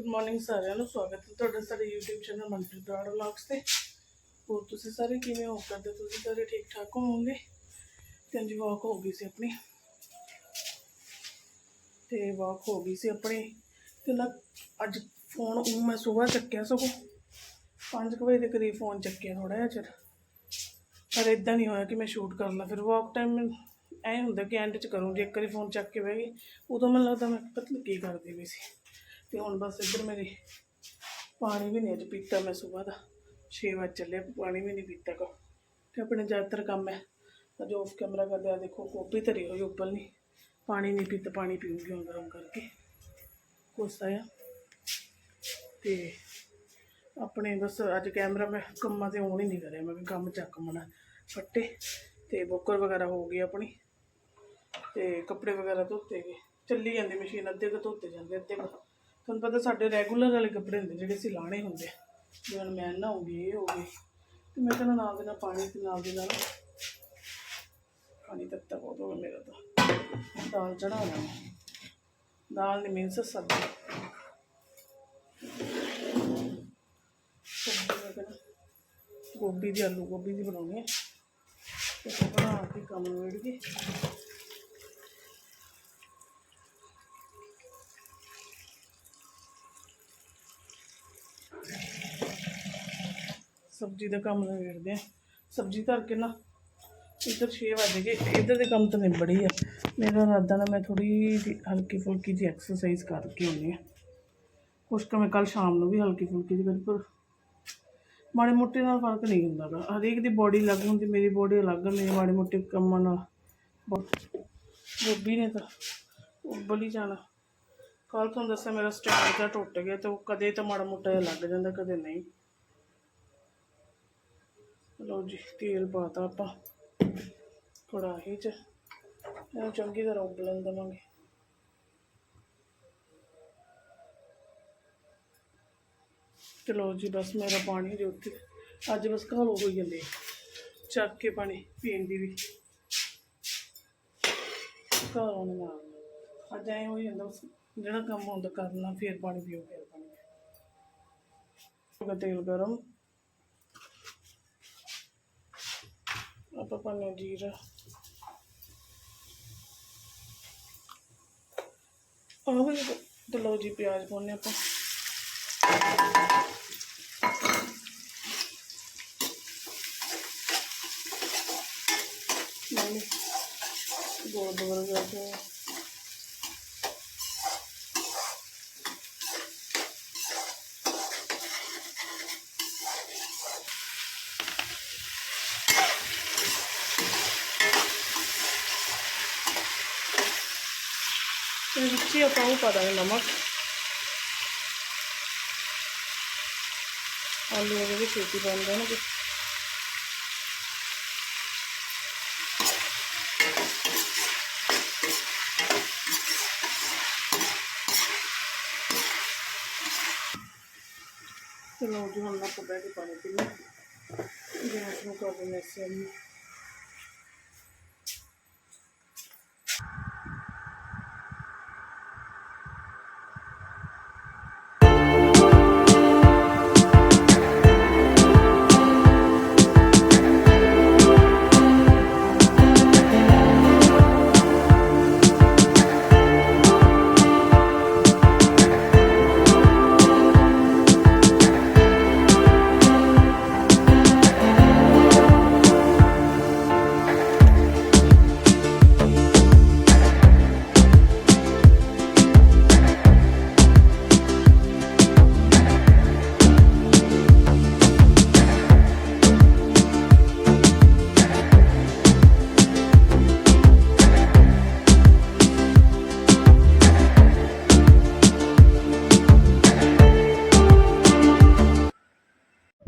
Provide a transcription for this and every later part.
Good morning ਸਾਰਿਆਂ ਨੂੰ, ਸਵਾਗਤ ਹੈ ਤੁਹਾਡਾ ਸਾਡੇ YouTube channel Manpreet Brar vlogs ਤੇ। ਹੋਰ ਤੁਸੀਂ ਸਾਰੇ ਕਿਵੇਂ ਹੋ? ਕਰਦੇ ਤੁਸੀਂ ਸਾਰੇ ਠੀਕ ਠਾਕ ਹੋਵੋਗੇ? ਤੇ ਅੱਜ ਵਾਕ ਹੋ ਗਈ ਸੀ ਆਪਣੀ। ਤੇ ਵਾਕ ਹੋ ਗਈ ਸੀ ਆਪਣੀ। ਤੇ ਨਾ ਅੱਜ ਫੋਨ ਉਹ ਮੈਂ ਸਵੇਰ ਚੱਕਿਆ ਸਗੋਂ। 5 ਵਜੇ ਦੇ ਕਰੀਬ ਫੋਨ ਚੱਕਿਆ ਥੋੜਾ ਜਿਹਾ ਚਿਰ। ਪਰ ਇਦਾਂ ਨਹੀਂ ਹੋਇਆ ਕਿ ਮੈਂ ਸ਼ੂਟ ਕਰ ਲਾਂ। ਫਿਰ ਵਾਕ ਟਾਈਮ ਐ ਹੁੰਦਾ ਕਿ ਐਂਡ ਚ ਕਰੂੰਗੀ, ਇੱਕ ਵਾਰੀ ਫੋਨ ਚੱਕ ਕੇ ਬਹਿ ਗਈ। ਉਦੋਂ ਮੈਨੂੰ ਲੱਗਦਾ ਮੈਂ ਪਤਾ ਨਹੀਂ ਕੀ ਕਰਦੀ ਵੀ ਸੀ। ਤੇ ਹੁਣ ਬਸ ਇੱਧਰ ਮੇਰੇ ਪਾਣੀ ਵੀ ਨਹੀਂ ਅੱਜ ਪੀਤਾ ਮੈਂ ਸਵੇਰ ਦਾ। 6 ਵਜੇ ਚੱਲੇ, ਪਾਣੀ ਵੀ ਨਹੀਂ ਪੀਤਾ ਕੋ ਤੇ ਆਪਣੇ ਜ਼ਿਆਦਾਤਰ ਕੰਮ ਹੈ। ਅੱਜ ਆਫ ਕੈਮਰਾ ਕਰਦੇ ਆ, ਦੇਖੋ ਕੋਪੀ ਧਰੀ ਹੋਈ ਉੱਪਰ ਨਹੀਂ ਪਾਣੀ ਨਹੀਂ ਪੀਤਾ, ਪਾਣੀ ਪੀਉਂਗੀ ਹੁਣ ਗਰਮ ਕਰਕੇ। ਕੋਸਾ ਆ। ਤੇ ਆਪਣੇ ਬਸ ਅੱਜ ਕੈਮਰਾ ਮੈਂ ਕੰਮਾਂ ਤੇ ਆਉਣ ਹੀ ਨਹੀਂ ਕਰਿਆ, ਮੈਂ ਵੀ ਕੰਮ ਚੱਕ ਮਣਾ ਫੱਟੇ ਤੇ ਬੋਕਰ ਵਗੈਰਾ ਹੋ ਗਈ ਆਪਣੀ। ਤੇ ਕੱਪੜੇ ਵਗੈਰਾ ਧੋਤੇ ਗਏ। ਚੱਲੀ ਜਾਂਦੀ ਮਸ਼ੀਨ, ਅੱਧੇ ਕੁ ਧੋਤੇ ਜਾਂਦੇ, ਅੱਧੇ ਕੁ। ਤੁਹਾਨੂੰ ਪਤਾ ਸਾਡੇ ਰੈਗੂਲਰ ਵਾਲੇ ਕੱਪੜੇ ਹੁੰਦੇ, ਜਿਹੜੇ ਅਸੀਂ ਲਾਣੇ ਹੁੰਦੇ ਜਿਵੇਂ ਮੈਂ ਨਾ ਹੋ ਗਈ ਇਹ ਹੋ ਗਈ। ਤੇ ਮੈਂ ਕਹਿੰਦਾ ਨਾਲ ਦੇ ਨਾਲ ਪਾਣੀ ਤੇ ਨਾਲ ਦੇ ਨਾਲ ਪਾਣੀ ਤੱਤਾ ਬਹੁਤ ਹੋ ਗਿਆ ਮੇਰਾ ਤਾਂ। ਦਾਲ ਚੜਾ ਲੈਣਾ ਦਾਲ ਨਹੀਂ ਮੀਨਸ ਸਬਜ਼ੀ। ਮੈਂ ਕਹਿੰਦਾ ਗੋਭੀ ਦੀ ਆਲੂ ਗੋਭੀ ਦੀ ਬਣਾਉਣੀ ਹੈ ਤੇ ਫਿਰ ਬਣਾ ਕੇ ਕੰਮ ਨਿਬੜ ਗਏ। ਸਬਜ਼ੀ ਦਾ ਕੰਮ ਨਿਬੇੜਦੇ ਆ। ਸਬਜ਼ੀ ਧਰ ਕੇ ਨਾ ਇੱਧਰ 6 ਵਜੇ ਗਏ। ਇੱਧਰ ਦੇ ਕੰਮ ਤਾਂ ਨਿਬੜੀ ਆ। ਮੇਰਾ ਇਰਾਦਾ ਨਾ ਮੈਂ ਥੋੜੀ ਹਲਕੀ ਫੁਲਕੀ ਜੀ ਐਕਸਰਸਾਈਜ਼ ਕਰਕੇ ਆਉਣੀ ਆ ਕੁਛ ਕੁ ਮੈਂ ਕੱਲ ਸ਼ਾਮ ਨੂੰ ਵੀ ਹਲਕੀ ਫੁਲਕੀ ਜੀ ਕਰੀ ਪਰ ਮਾੜੇ ਮੋਟੇ ਨਾਲ ਫ਼ਰਕ ਨਹੀਂ ਹੁੰਦਾ ਹਰੇਕ ਦੀ ਬੋਡੀ ਅਲੱਗ ਹੁੰਦੀ, ਮੇਰੀ ਬੋਡੀ ਅਲੱਗ ਆ, ਮੇਰੇ ਮਾੜੇ ਮੋਟੇ ਕੰਮਾਂ ਨਾਲ। ਬਹੁਤ- ਗੋਭੀ ਨੇ ਤਾਂ ਉੱਬਲ ਹੀ ਜਾਣਾ। ਕੱਲ ਤੁਹਾਨੂੰ ਦੱਸਿਆ ਮੇਰਾ ਸਟੈਂਡ ਦਾ ਟੁੱਟ ਗਿਆ ਤੇ ਉਹ ਕਦੇ ਤਾਂ ਮਾੜਾ ਮੋਟਾ ਜਿਹਾ ਲੱਗ ਜਾਂਦਾ, ਕਦੇ ਨਹੀਂ। ਲੋ ਜੀ, ਤੇਲ ਪਾਤਾ ਆਪਾਂ। ਕੜਾਹੀ 'ਚ। ਇਹਨੂੰ ਚੰਗੀ ਤਰ੍ਹਾਂ ਉਬਲਣ ਦੇਵਾਂਗੇ। ਚਲੋ ਜੀ, ਬਸ ਮੇਰਾ ਪਾਣੀ ਦੇ ਉੱਤੇ। ਅੱਜ ਬਸ ਘਾਲੋ ਹੋਈ ਜਾਂਦੇ ਚੱਕ ਕੇ ਪਾਣੀ, ਪੀਣ ਦੀ ਵੀ। ਘਾਲੋ ਨਹੀਂ ਮਾਰਨਾ ਅੱਜ ਐਂ ਹੋ ਜਾਂਦਾ, ਬਸ ਜਿਹੜਾ ਕੰਮ ਹੁੰਦਾ, ਕਰਨਾ, ਫਿਰ ਪਾਣੀ ਪੀਓ, ਫਿਰ ਪਾਣੀ ਤੇਲ ਗਰਮ। ਆਪਾਂ ਪਾਣੇ ਜੀਰਾ। ਆਹ ਵੀ ਤੇ ਲਓ ਜੀ ਪਿਆਜ਼ ਪਾਉਣੇ ਆਪਾਂ ਨਹੀਂ ਗੋਲ ਵਰਗਾ ਤੇ ਤੇ ਵਿੱਚ ਹੀ ਆਪਾਂ ਉਹ ਪਾ ਦਾਂਗੇ ਨਮਕ ਆਲੂ ਇਹਦੇ ਵਿੱਚ ਛੇਤੀ ਬਣ ਜਾਣਗੇ ਚਲੋ ਜੀ ਹੁਣ ਆਪਾਂ ਬੈਠ ਕੇ ਪਾਣੀ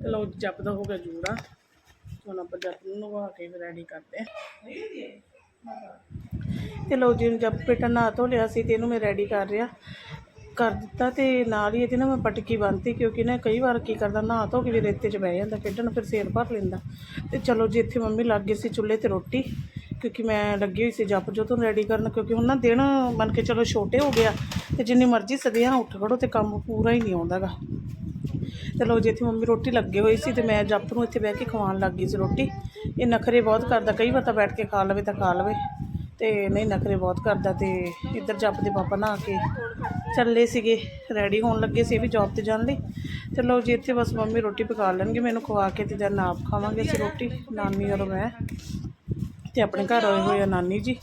ਤੇ ਲਓ ਜੀ ਜੱਪ ਦਾ ਹੋ ਗਿਆ ਜੂੜਾ। ਹੁਣ ਆਪਾਂ ਜੱਪ ਨੂੰ ਨਵਾ ਕੇ ਰੈਡੀ ਕਰਦੇ ਆ ਤੇ ਲਓ ਜੀ ਜੱਪ ਬੇਟਾ ਨਹਾ ਧੋ ਲਿਆ ਸੀ ਤੇ ਇਹਨੂੰ ਮੈਂ ਰੈਡੀ ਕਰ ਰਿਹਾ। ਕਰ ਦਿੱਤਾ ਤੇ ਨਾਲ ਹੀ ਇਹਦੀ ਨਾ ਮੈਂ ਪਟਕੀ ਬੰਨਤੀ ਕਿਉਂਕਿ ਨਾ ਕਈ ਵਾਰ ਕੀ ਕਰਦਾ, ਨਹਾ ਧੋ ਕੇ ਵੀ ਰੇਤੇ 'ਚ ਬਹਿ ਜਾਂਦਾ, ਖੇਡਣ ਫਿਰ ਸਿਰ ਭਰ ਲੈਂਦਾ। ਤੇ ਚਲੋ ਜੀ, ਇੱਥੇ ਮੰਮੀ ਲੱਗ ਗਈ ਸੀ ਚੁੱਲ੍ਹੇ ਤੇ ਰੋਟੀ ਕਿਉਂਕਿ ਮੈਂ ਲੱਗੀ ਹੋਈ ਸੀ ਜੱਪ ਜੋ ਤੋਂ ਰੈਡੀ ਕਰਨ ਕਿਉਂਕਿ ਹੁਣ ਨਾ ਦਿਨ ਮੰਨ ਕੇ ਚਲੋ ਛੋਟੇ ਹੋ ਗਿਆ ਤੇ ਜਿੰਨੀ ਮਰਜ਼ੀ ਸਦੀਆਂ ਉੱਠ ਖੜੋ ਤੇ ਕੰਮ ਪੂਰਾ ਹੀ ਨਹੀਂ ਆਉਂਦਾਗਾ ਤੇ ਲੋ ਜੀ, ਇੱਥੇ ਮੰਮੀ ਰੋਟੀ ਲੱਗੇ ਹੋਈ ਸੀ ਤੇ ਮੈਂ ਜੱਪ ਨੂੰ ਇੱਥੇ ਬਹਿ ਕੇ ਖਵਾਉਣ ਲੱਗ ਗਈ ਸੀ ਰੋਟੀ। ਇਹ ਨਖਰੇ ਬਹੁਤ ਕਰਦਾ, ਕਈ ਵਾਰ ਤਾਂ ਬੈਠ ਕੇ ਖਾ ਲਵੇ ਤਾਂ ਖਾ ਲਵੇ। ਤੇ ਨਹੀਂ, ਨਖਰੇ ਬਹੁਤ ਕਰਦਾ ਤੇ ਇੱਧਰ ਜਪ ਦੇ ਪਾਪਾ ਨਹਾ ਕੇ ਚੱਲੇ ਸੀਗੇ ਰੈਡੀ ਹੋਣ ਲੱਗੇ ਸੀ ਇਹ ਵੀ ਜੌਬ ਤੇ ਜਾਣ ਲਈ। ਤੇ ਲੋ ਜੀ, ਇੱਥੇ ਬਸ ਮੰਮੀ ਰੋਟੀ ਪਕਾ ਲੈਣਗੇ, ਮੈਨੂੰ ਖਵਾ ਕੇ ਤੇ ਜਦ ਆਪ ਖਾਵਾਂਗੇ ਅਸੀਂ ਰੋਟੀ, ਨਾਨੀ ਔਰ ਮੈਂ। ਤੇ ਆਪਣੇ ਘਰ ਆਏ ਹੋਏ ਆ ਨਾਨੀ ਜੀ।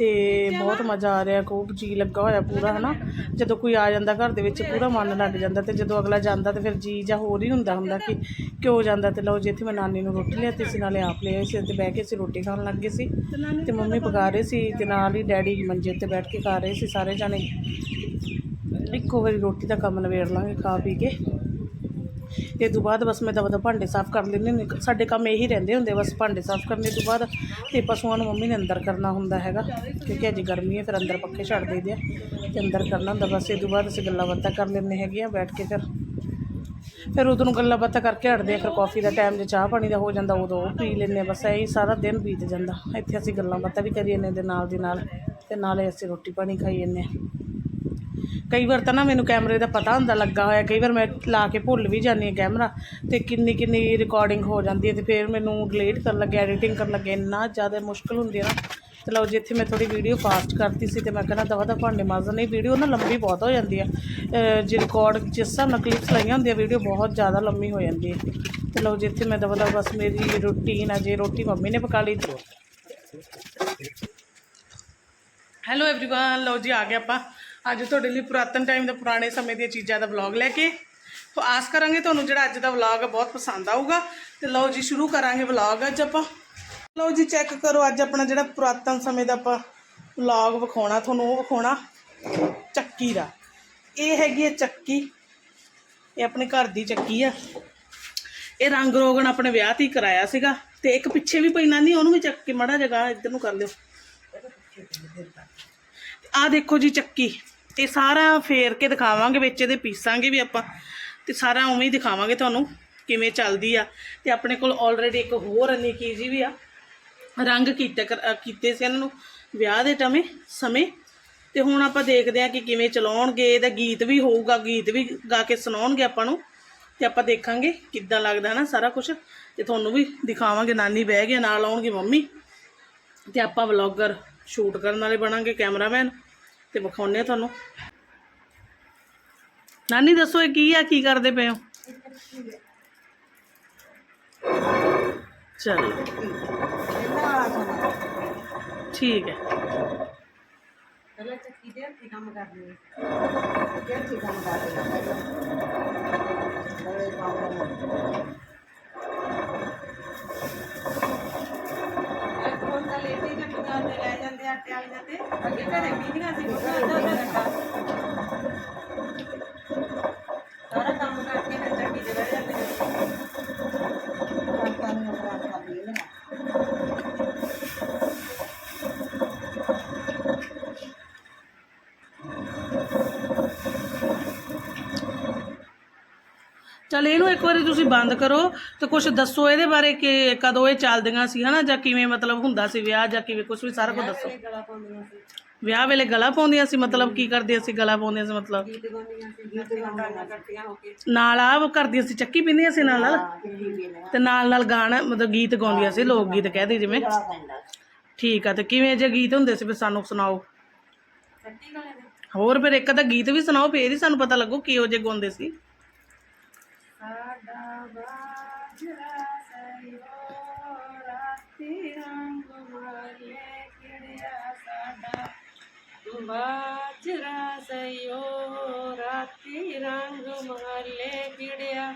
ਤੇ ਬਹੁਤ ਮਜ਼ਾ ਆ ਰਿਹਾ ਖੂਬ ਜੀ ਲੱਗਾ ਹੋਇਆ ਪੂਰਾ ਹਨਾ? ਜਦੋਂ ਕੋਈ ਆ ਜਾਂਦਾ ਘਰ ਦੇ ਵਿੱਚ ਪੂਰਾ ਮਨ ਲੱਗ ਜਾਂਦਾ ਤੇ ਜਦੋਂ ਅਗਲਾ ਜਾਂਦਾ ਤੇ ਫਿਰ ਜੀ ਜਾਂ ਹੋਰ ਹੀ ਹੁੰਦਾ ਹੁੰਦਾ ਕਿ ਕਿਉਂ ਜਾਂਦਾ ਤੇ ਲਓ ਜੀ ਇੱਥੇ ਮੈਂ ਨਾਨੀ ਨੂੰ ਰੋਟੀ ਲਿਆਤੀ ਸੀ ਨਾਲੇ ਆਪ ਲਿਆਏ ਸੀ ਤੇ ਬਹਿ ਕੇ ਅਸੀਂ ਰੋਟੀ ਖਾਣ ਲੱਗੇ ਸੀ ਤੇ ਮੰਮੀ ਪਕਾ ਰਹੇ ਸੀ ਤੇ ਨਾਲ ਹੀ ਡੈਡੀ ਮੰਜੇ ਤੇ ਬੈਠ ਕੇ ਖਾ ਰਹੇ ਸੀ ਸਾਰੇ ਜਾਣੇ। ਇੱਕੋ ਵਾਰੀ ਰੋਟੀ ਦਾ ਕੰਮ ਨਵੇੜ ਲਾਂਗੇ ਖਾ ਪੀ ਕੇ। ਤੇ ਤੋਂ ਬਾਅਦ ਬਸ ਮੈਂ ਦਵਾ ਦਾ ਭਾਂਡੇ ਸਾਫ਼ ਕਰ ਲੈਂਦੀ ਹੁੰਦੀ ਸਾਡੇ ਕੰਮ ਇਹੀ ਰਹਿੰਦੇ ਹੁੰਦੇ ਬਸ ਭਾਂਡੇ ਸਾਫ਼ ਕਰਨੇ ਤੋਂ ਬਾਅਦ ਤੇ ਪਸ਼ੂਆਂ ਨੂੰ ਮੰਮੀ ਨੇ ਅੰਦਰ ਕਰਨਾ ਹੁੰਦਾ ਹੈਗਾ, ਕਿਉਂਕਿ ਅੱਜ ਗਰਮੀ ਹੈ, ਫਿਰ ਅੰਦਰ ਪੱਖੇ ਛੱਡ ਦਈਦੇ ਆ ਤੇ ਅੰਦਰ ਕਰਨਾ ਹੁੰਦਾ। ਬਸ ਇਹ ਤੋਂ ਬਾਅਦ ਅਸੀਂ ਗੱਲਾਂ ਬਾਤਾਂ ਕਰ ਲੈਂਦੇ ਹੈਗੇ ਆ, ਬੈਠ ਕੇ ਫਿਰ। ਫਿਰ ਉਦੋਂ ਨੂੰ ਗੱਲਾਂ ਬਾਤਾਂ ਕਰਕੇ ਹਟਦੇ ਆ, ਫਿਰ ਕਾਫੀ ਦਾ ਟਾਈਮ ਜੇ ਚਾਹ ਪਾਣੀ ਦਾ ਹੋ ਜਾਂਦਾ, ਉਦੋਂ ਉਹ ਪੀ ਲੈਂਦੇ ਆ। ਬਸ ਇਹੀ ਸਾਰਾ ਦਿਨ ਬੀਤ ਜਾਂਦਾ। ਇੱਥੇ ਅਸੀਂ ਗੱਲਾਂ ਬਾਤਾਂ ਵੀ ਕਰੀ ਜਾਂਦੇ ਦੇ ਨਾਲ ਦੀ ਨਾਲ ਤੇ ਨਾਲੇ ਅਸੀਂ ਰੋਟੀ ਪਾਣੀ ਖਾਈ ਜਾਂਦੇ ਆ ਕਈ ਵਾਰ ਤਾਂ ਨਾ ਮੈਨੂੰ ਕੈਮਰੇ ਦਾ ਪਤਾ ਹੁੰਦਾ ਲੱਗਾ ਹੋਇਆ ਕਈ ਵਾਰ ਮੈਂ ਲਾ ਕੇ ਭੁੱਲ ਵੀ ਜਾਂਦੀ ਹਾਂ ਕੈਮਰਾ ਤੇ ਕਿੰਨੀ ਕਿੰਨੀ ਰਿਕਾਰਡਿੰਗ ਹੋ ਜਾਂਦੀ ਹੈ ਤੇ ਫਿਰ ਮੈਨੂੰ ਡਿਲੀਟ ਕਰਨ ਲੱਗੇ ਐਡੀਟਿੰਗ ਕਰਨ ਲੱਗੇ ਇੰਨਾ ਜ਼ਿਆਦਾ ਮੁਸ਼ਕਲ ਹੁੰਦੀ ਹੈ ਨਾ ਤੇ ਲਓ ਜੀ ਇੱਥੇ ਮੈਂ ਥੋੜੀ ਵੀਡੀਓ ਫਾਸਟ ਕਰਤੀ ਸੀ ਤੇ ਮੈਂ ਕਹਿੰਦਾ ਦਵਾ ਦਾ ਭਾਂਡੇ ਮਾਜ਼ਨ ਨਹੀਂ ਵੀਡੀਓ ਨਾ ਲੰਬੀ ਬਹੁਤ ਹੋ ਜਾਂਦੀ ਹੈ ਅਹ ਜੇ ਰਿਕਾਰਡ ਜਿਸ ਹਿਸਾਬ ਨਾਲ ਕਲਿੱਪਸ ਲਾਈਆਂ ਹੁੰਦੀਆਂ ਵੀਡੀਓ ਬਹੁਤ ਜ਼ਿਆਦਾ ਲੰਮੀ ਹੋ ਜਾਂਦੀ ਹੈ ਤੇ ਲਓ ਜੀ ਇੱਥੇ ਮੈਂ ਦਵਾ ਦਾ ਬਸ ਮੇਰੀ ਰੂਟੀਨ ਆ ਜੇ ਰੋਟੀ ਮੰਮੀ ਨੇ ਪਕਾ ਲਈ ਹੈਲੋ एवरीवन ਲਓ ਜੀ ਆ ਗਏ ਆਪਾਂ ਅੱਜ ਤੁਹਾਡੇ ਲਈ ਪੁਰਾਤਨ ਟਾਈਮ ਦੇ ਪੁਰਾਣੇ ਸਮੇਂ ਦੀਆਂ ਚੀਜ਼ਾਂ ਦਾ ਵਲੌਗ ਲੈ ਕੇ ਤੋ ਆਸ ਕਰਾਂਗੇ ਤੁਹਾਨੂੰ ਜਿਹੜਾ ਅੱਜ ਦਾ ਵਲੌਗ ਹੈ ਬਹੁਤ ਪਸੰਦ ਆਊਗਾ। ਤੇ ਲਓ ਜੀ, ਸ਼ੁਰੂ ਕਰਾਂਗੇ ਵਲੌਗ ਅੱਜ ਆਪਾਂ। ਲਓ ਜੀ ਚੈੱਕ ਕਰੋ ਅੱਜ ਆਪਣਾ ਜਿਹੜਾ ਪੁਰਾਤਨ ਸਮੇਂ ਦਾ ਆਪਾਂ ਵਲੌਗ ਵਿਖਾਉਣਾ, ਤੁਹਾਨੂੰ ਉਹ ਵਿਖਾਉਣਾ। ਚੱਕੀ ਦਾ। ਇਹ ਹੈਗੀ ਹੈ ਚੱਕੀ। ਇਹ ਆਪਣੇ ਘਰ ਦੀ ਚੱਕੀ ਆ। ਇਹ ਰੰਗ ਰੋਗਨ ਆਪਣੇ ਵਿਆਹ ਤੇ ਹੀ ਕਰਾਇਆ ਸੀਗਾ। ਤੇ ਇੱਕ ਪਿੱਛੇ ਵੀ ਪਈ ਨਹੀਂ, ਉਹਨੂੰ ਵੀ ਚੱਕ ਕੇ ਮੜਾ ਜਗਾ ਇੱਧਰ ਨੂੰ ਕਰ ਲਿਓ। ਆ ਦੇਖੋ ਜੀ, ਚੱਕੀ। ਇਹ ਸਾਰਾ ਫੇਰ ਕੇ ਦਿਖਾਵਾਂਗੇ, ਵਿੱਚ ਇਹਦੇ ਪੀਸਾਂਗੇ ਵੀ ਆਪਾਂ, ਤੇ ਸਾਰਾ ਉਵੇਂ ਹੀ ਦਿਖਾਵਾਂਗੇ ਤੁਹਾਨੂੰ ਕਿਵੇਂ ਚੱਲਦੀ ਆ। ਤੇ ਆਪਣੇ ਕੋਲ ਆਲਰੇਡੀ ਇੱਕ ਹੋਰ ਨਿੱਕੀ ਜੀ ਵੀ ਆ, ਰੰਗ ਕੀਤੇ ਕਰ- ਕੀਤੇ ਸੀ ਇਹਨਾਂ ਨੂੰ ਵਿਆਹ ਦੇ ਟਮੇ ਸਮੇਂ। ਤੇ ਹੁਣ ਆਪਾਂ ਦੇਖਦੇ ਆ ਕਿ ਕਿਵੇਂ ਚਲਾਉਣਗੇ, ਇਹਦਾ ਗੀਤ ਵੀ ਹੋਊਗਾ, ਗੀਤ ਵੀ ਗਾ ਕੇ ਸੁਣਾਉਣਗੇ ਆਪਾਂ ਨੂੰ। ਤੇ ਆਪਾਂ ਦੇਖਾਂਗੇ ਕਿੱਦਾਂ ਲੱਗਦਾ ਨਾ ਸਾਰਾ ਕੁਝ ਤੇ ਤੁਹਾਨੂੰ ਵੀ ਦਿਖਾਵਾਂਗੇ, ਨਾਨੀ ਬਹਿ ਗਏ ਨਾਲ ਆਉਣਗੇ ਮੰਮੀ। ਤੇ ਆਪਾਂ ਵਲੌਗਰ ਸ਼ੂਟ ਕਰਨ ਵਾਲੇ ਬਣਾਂਗੇ ਕੈਮਰਾਮੈਨ ਤੇ ਵਿਖਾਉਣੇ ਤੁਹਾਨੂੰ। ਨਾਨੀ, ਦੱਸੋ ਇਹ ਕੀ ਆ? ਕੀ ਕਰਦੇ ਪਏ ਹੋ? ਚਲੋ। ਠੀਕ ਹੈ। ਪਹਿਲਾਂ ਚੱਕੀ ਦੇ ਹੱਥੀ ਕੰਮ ਕਰਨੀ ਹੈ? ਤੇ ਹੱਥੀ ਕੰਮ ਕਰਦੇ ਬੜੇ ਕੰਮ ਕੋਲ ਤਾਂ ਲੇਟੀ ਚੱਕੀਆਂ ਤੇ ਲੈ ਜਾਂਦੇ ਆਟੇ ਵਾਲੀਆਂ ਤੇ ਅੱਗੇ ਘਰੇ ਪੀਂਦੀਆਂ ਸੀ ਦੁੱਧ ਅੱਧਾ ਅੱਧਾ ਘੰਟਾ ਸਾਰਾ ਕੰਮ ਕਰਕੇ ਫਿਰ ਚੱਕੀ ਤੇ ਬਹਿ ਜਾਂਦੇ ਆਟਾ ਨੂੰ ਆਪਣਾ ਕਰ ਲੈਣਾ ਚਲ ਇਹਨੂੰ ਇੱਕ ਵਾਰੀ ਤੁਸੀਂ ਬੰਦ ਕਰੋ ਤੇ ਕੁਝ ਦੱਸੋ ਇਹਦੇ ਬਾਰੇ ਕਿ ਕਦੋਂ ਇਹ ਚੱਲਦੀਆਂ ਸੀ ਹਨਾ? ਜਾਂ ਕਿਵੇਂ ਮਤਲਬ ਹੁੰਦਾ ਸੀ ਵਿਆਹ ਜਾਂ ਕਿਵੇਂ ਕੁਝ ਵੀ ਸਾਰਾ ਕੁਝ ਦੱਸੋ। ਗਲਾ ਪਾਉਂਦੀਆਂ ਸੀ। ਵਿਆਹ ਵੇਲੇ ਗਲਾ ਪਾਉਂਦੀਆਂ ਸੀ ਮਤਲਬ ਕੀ ਕਰਦੀਆਂ ਸੀ ਗਲਾ ਪਾਉਂਦੀਆਂ ਸੀ ਮਤਲਬ? ਗੀਤ ਗਾਉਂਦੀਆਂ ਸੀ ਗੀਤ ਗਾਉਂਦੀਆਂ ਇਕੱਠੀਆਂ ਹੋ ਕੇ। ਨਾਲ ਆ ਕਰਦੀਆਂ ਸੀ ਚੱਕੀ ਪਿੰਦੀਆਂ ਸੀ ਨਾਲ ਨਾਲ? ਤੇ ਨਾਲ ਨਾਲ ਗਾਣਾ ਮਤਲਬ ਗੀਤ ਗਾਉਂਦੀਆਂ ਸੀ ਲੋਕ ਗੀਤ ਕਹਦੇ ਜਿਵੇਂ। ਗਲਾ ਪੈਂਦਾ ਠੀਕ ਆ ਤੇ ਕਿਵੇਂ ਜੇ ਗੀਤ ਹੁੰਦੇ ਸੀ ਫਿਰ ਸਾਨੂੰ ਸੁਣਾਓ। ਸੱਟੀ ਗਲੇ ਦੇ ਹੋਰ ਫਿਰ ਇੱਕ ਤਾਂ ਗੀਤ ਵੀ ਸੁਣਾਓ ਫੇਰ ਹੀ ਸਾਨੂੰ ਪਤਾ ਲੱਗੂ ਕਿਹੋ ਜਿਹੇ ਗਾਉਂਦੇ ਸੀ। ਸਾਡਾ ਬਾਜਰਾ ਸਯੋ ਰਾਤੀ ਰੰਗ ਮਲੇ ਕਿੜਿਆ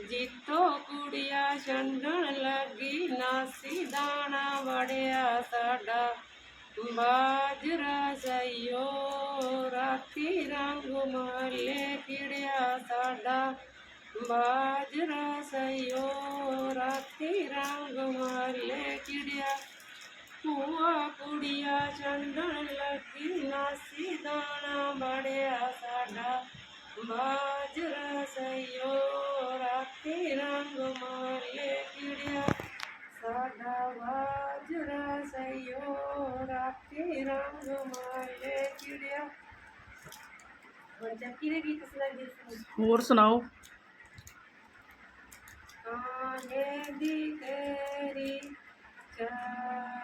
ਜਿੱਤੋਂ ਕੁੜੀਆਂ ਛੰਡਣ ਲੱਗੀ ਨਾਸੀ ਦਾਣਾ ਵੜਿਆ ਸਾਡਾ ਬਾਜਰਾ ਸਯੋ ਰਾਤੀ ਰੰਗ ਮਲੇ ਕਿੜਿਆ ਸਾਡਾ ਬਾਜਰਾ ਸਯੋ ਰਾਤੀ ਰੰਗ ਮਲੇ ਕਿੜਿਆ ਭੂਆ ਕੁੜੀਆ ਚੰਦਨ ਲੱਗੀ ਨਾਸੀ ਦਾਣਾ ਬੜਿਆ ਸਾਡਾ। ਬਾਜਰਾ ਸਈਓ ਰਾਤੀ ਰੰਗ ਮਾਰੇ ਕਿੜਿਆ। ਸਾਡਾ ਬਾਜਰਾ ਸਈਓ ਰਾਤੀ ਰੰਗ ਮਾਰੇ ਕਿੜਿਆ। ਹੋਰ ਜੱਕੀ ਦੇ ਹੋਰ ਸੁਣਾਓ। ਆਨੇ ਦੀ ਤੇਰੀ ਚਾਹ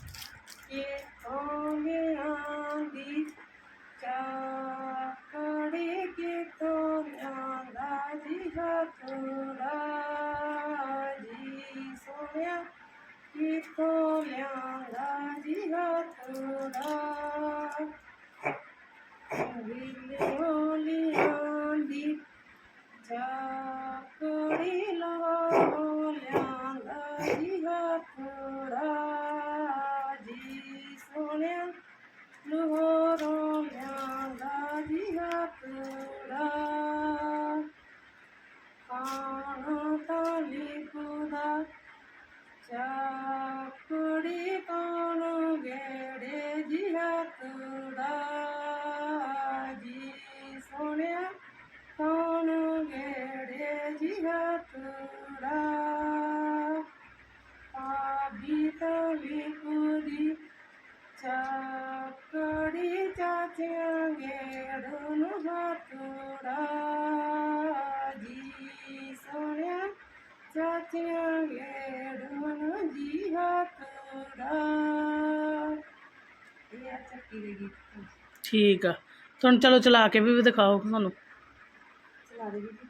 કે અમે આંધી ચાકડે કે તો અંદાજી હથુરાજી સોમ્યા કે તો મ્યા ચાચ્યા ગેડુનું જી હાતુડા ਇਹ ਆ ਚੱਕੀ ਦੇ ਗੀਤ ਠੀਕ ਆ ਤੁਹਾਨੂੰ ਚਲੋ ਚਲਾ ਕੇ ਵੀ ਦਿਖਾਓ ਸਾਨੂੰ ਚਲਾ ਦੇ ਗੀਤ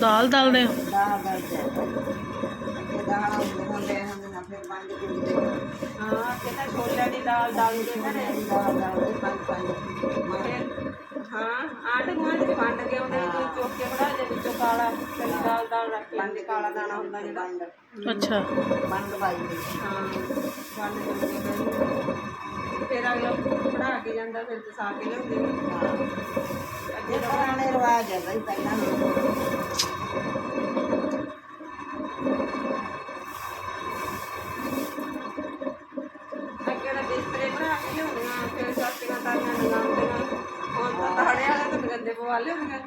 ਦਾਲ ਦਲਦੇ ਹੋ ਦਾਲ ਦਾਲ ਅੱਗੇ ਦਾਲ ਹੁੰਦੇ ਹੁੰਦੇ ਫਿਰ ਪੰਜ ਕਿੰਨੇ ਹਾਂ ਕਿਤਾ ਛੋਲਿਆਂ ਦੀ ਦਾਲ ਦਾਲ ਦੇ ਘਰੇ ਦਾਲ ਦਾਲ ਦੇ ਪੰਜ ਪੰਜ ਫਿਰ ਹਾਂ ਆਂਢ ਗੁਆਂਢ ਚ ਵੰਡ ਕੇ ਉਹਦੇ ਜੋ ਚੁੱਕ ਬਣਾ ਦੇ ਵਿੱਚੋਂ ਕਾਲਾ ਤੇ ਦਾਲ ਦਾਲ ਰੱਖ ਕੇ ਕਾਲਾ ਦਾਣਾ ਹੁੰਦਾ ਜਿਹੜਾ। ਅੱਛਾ। ਵੰਡ ਪਾਈ ਹਾਂ ਵੰਡ ਕੇ ਫਿਰ ਫਿਰ ਅਗਲਾ ਬਣਾ ਕੇ ਜਾਂਦਾ ਫਿਰ ਤਸਾ ਕੇ ਲਿਆਉਂਦੇ ਹਾਂ। ਅੱਗੇ ਪੁਰਾਣੇ ਰਿਵਾਜ ਹੈ ਬਈ ਪਹਿਲਾਂ ਅੱਗੇ ਤਾਂ ਗੰਦੇ ਪਵਾ ਲਿਆਉਂਦੀਆਂ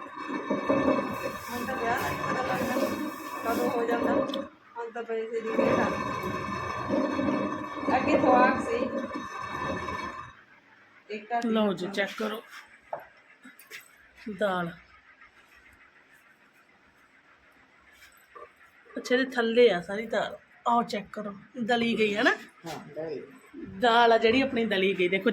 ਹੁਣ ਤਾਂ ਵਿਆਹ ਦਾ ਨੀ ਪਤਾ ਲੱਗਦਾ ਕਦੋਂ ਹੋ ਜਾਂਦਾ ਹੁਣ ਤਾਂ ਪੈਸੇ ਦੀ ਰੇਟ ਆ ਅੱਗੇ ਥਵਾਕ ਸੀ ਇੱਕ ਆ ਲਓ ਜੀ ਚੈੱਕ ਕਰੋ ਦਾਲ ਅੱਛਾ ਇਹਦੇ ਥੱਲੇ ਆ ਸਾਰੀ ਦਾਲ ਆਓ ਚੈੱਕ ਕਰੋ ਦਲੀ ਗਈ ਹੈ ਨਾ ਹਾਂ ਦਈ ਦਾਲ ਆ ਜਿਹੜੀ ਆਪਣੀ ਦਲੀ ਗਈ ਦੇਖੋ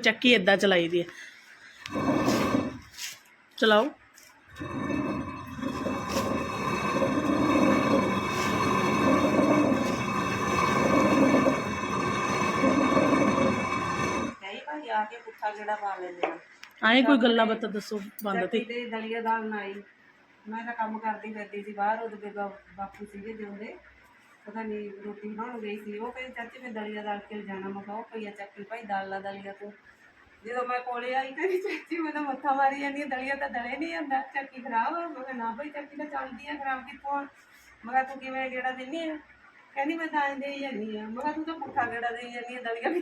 ਆਏ ਕੋਈ ਗੱਲਾਂ ਬਾਤਾਂ ਦੱਸੋ ਬੰਦ ਤੇ ਚੱਕੀ ਤੇ। ਦਲੀਆ ਦਾਲ ਬਣਾਈ। ਮੈਂ ਤਾਂ ਕੰਮ ਕਰਦੀ ਫਿਰਦੀ ਸੀ ਬਾਹਰ ਉਹਦੇ ਬੇਬਾ ਬਾਪੂ ਸੀਗੇ ਜਿਉਂਦੇ ਪਤਾ ਨਹੀਂ ਰੋਟੀ ਬਣਾਉਣ ਗਈ ਸੀ। ਉਹ ਕਹਿੰਦੀ ਚਾਚੀ ਮੈਂ ਦਲੀਆ ਦਾਲ ਕੇ ਜਾਣਾ? ਮੈਂ ਕਿਹਾ ਉਹ ਪਈਆ ਚੱਕੀ ਭਾਈ ਦਾਲ ਲਾ ਦਲੀਆ ਤੂੰ। ਜਦੋਂ ਮੈਂ ਕੋਲੇ ਆਈ ਕਹਿੰਦੀ ਚਾਚੀ ਮੈਂ ਤਾਂ ਮੱਥਾ ਮਾਰੀ ਜਾਂਦੀ ਦਲੀਆ ਤਾਂ ਦਲੇ ਨਹੀਂ ਜਾਂਦਾ। ਚੱਕੀ ਖਰਾਬ ਆ। ਮੈਂ ਕਿਹਾ ਨਾ ਭਾਈ ਚੱਕੀ ਤਾਂ ਚੱਲਦੀ ਆ ਖਰਾਬ ਕਿੱਥੋਂ ਆ? ਮੈਂ ਕਿਹਾ ਤੂੰ ਕਿਵੇਂ ਗੇੜਾ ਦਿੰਨੀ ਆ? ਕਹਿੰਦੀ ਮੈਂ ਤਾਂ ਦੇਈ ਜਾਂਦੀ ਆ। ਮੈਂ ਕਿਹਾ ਤੂੰ ਤਾਂ ਪੁੱਠਾ ਗੇੜਾ ਦੇਈ ਜਾਂਦੀ ਆ ਦਲੀਆ ਵੀ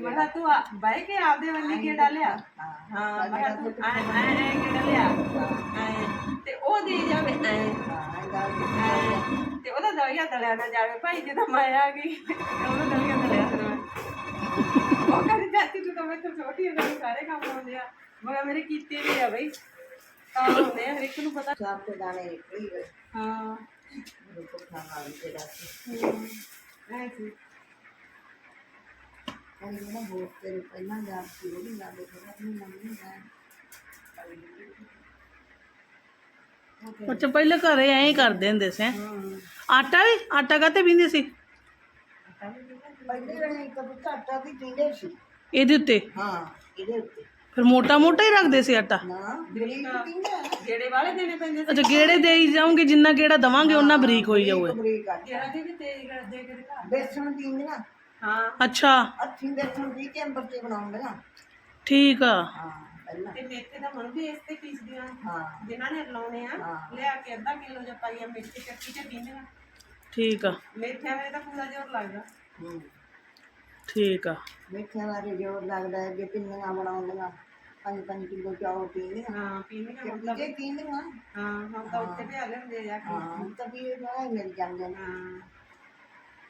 ਮੈਂ ਕਿਹਾ ਤੂੰ ਆ ਬਹਿ ਕੇ ਆਪਦੇ ਵੱਲੇ ਗੇੜਾ ਲਿਆ। ਹਾਂ। ਮੈਂ ਕਿਹਾ ਤੂੰ ਗੇੜਾ ਲਿਆ। ਤੇ ਉਹ ਦੇ ਜਾਵੇ ਐਂ। ਐਂ। ਤੇ ਉਹਦਾ ਦਲੀਆ ਦਲਿਆ ਨਾ ਜਾਵੇ। ਭਾਈ ਜਦੋਂ ਮੈਂ ਆ ਗਈ ਤੇ ਉਹਦਾ ਦਲੀਆ ਦਲਿਆ ਮੈਂ ਚਾਚੀ ਤੂੰ ਤਾਂ ਮੇਰੇ ਤੋਂ ਛੋਟੀ ਹੈ ਤੈਨੂੰ ਸਾਰੇ ਕੰਮ ਆਉਂਦੇ ਆ। ਮੈਂ ਕਿਹਾ ਮੇਰੇ ਕੀਤੇ ਵੀ ਆ ਬਈ। ਤਾਂ ਹੁੰਦੇ ਆ ਹਰ ਇੱਕ ਨੂੰ ਪਤਾ। ਸਭ ਤੋਂ ਦਾਣੇ ਨਿਕਲੀ ਗਏ ਹਾਂ। ਰੁਕੋ ਖਾਣਾ ਦੇ ਰਾਤ ਹਮ, ਐਂ ਸੀ। ਕੋਈ ਨਾ ਹੋ ਤੇ ਪਹਿਲਾਂ ਜਾ ਕੇ ਉਹ ਨਹੀਂ ਲਾਦੇ ਥੋੜਾ ਨਹੀਂ ਮੰਮੀ ਮੈਂ ਅੱਛਾ ਪਹਿਲੇ ਘਰੇ ਐਂ ਹੀ ਕਰਦੇ ਹੁੰਦੇ ਸੀ ਆਟਾ ਵੀ ਆਟਾ ਕਾਤੇ ਪੀਂਦੇ ਸੀ? ਪਹਿਲੇ ਇੱਕ ਬੁੱਤ ਆਟਾ ਵੀ ਪੀਂਦੇ ਸੀ। ਇਹਦੇ ਉੱਤੇ ਹਾਂ ਇਹਦੇ ਉੱਤੇ ਫਿਰ ਮੋਟਾ ਮੋਟਾ ਹੀ ਰੱਖਦੇ ਸੀ ਆਟਾ ਨਾ ਬਰੀਕ ਕਿੰਨਾ ਜਿਹੜੇ ਵਾਲੇ ਦੇਣੇ ਪੈਂਦੇ ਸੀ ਅੱਛਾ ਗੇੜੇ ਦੇ ਹੀ ਜਾਓਗੇ ਜਿੰਨਾ ਗੇੜਾ ਦਵਾਂਗੇ ਉਹਨਾਂ ਬਰੀਕ ਹੋਈ ਜਾਊਗਾ ਬਰੀਕ ਆ ਜਿਹੜਾ ਦੇ ਵੀ ਤੇਜ਼ ਕਰ ਦੇ ਕੇ ਦਿਖਾ ਬੇਸਣ ਪੀਂਦੀਆਂ ਹਾਂ ਅੱਛਾ ਅੱਥੀ ਬੇਸਣ ਦੀ ਕੇ ਅੰਬਰ ਤੇ ਬਣਾਉਂਦੀਆਂ ਠੀਕ ਆ ਹਾਂ ਪਹਿਲਾਂ ਤੇ ਮੇਥੇ ਦਾ ਹੁਣ ਵੀ ਇਸ ਤੇ ਪੀਸਦੀਆਂ ਹਾਂ ਜਿਨ੍ਹਾਂ ਨੇ ਲਾਉਣੇ ਆ ਹਾਂ। ਲਿਆ ਕੇ ਅੱਧਾ ਕਿਲੋ ਜਾਂ ਪਾਈਆ ਮੇਥੇ ਚੱਕੀ ਤੇ ਪੀਂਦੀਆਂ ਠੀਕ ਆ ਮੇਥਿਆਂ ਵੇਲੇ ਤਾਂ ਪੂਰਾ ਜ਼ੋਰ ਲੱਗਦਾ ਹੂੰ ਠੀਕ ਆ। ਮਿੱਠਿਆਂ ਬਾਰੇ ਜੋਰ ਲੱਗਦਾ ਹੈ ਜੇ ਪਿੰਨੀਆਂ ਬਣਾਉਂਦੀਆਂ। ਪੰਜ ਪੰਜ ਕਿਲੋ ਚੌਲ ਪੀਂਦੀਆਂ ਹਾਂ ਪੀਂਦੀਆਂ ਤਾਂ ਜੇ ਪੀਂਦੀਆਂ ਹਾਂ ਹੁਣ ਤਾਂ ਉੱਥੇ ਵੀ ਆ ਲੈਂਦੇ ਆ। ਕੇ ਹਾਂ ਤਾਂ ਵੀ ਇਹ ਬਾਹਰ ਮਿਲ ਜਾਂਦੇ ਨੇ। ਹਾਂ।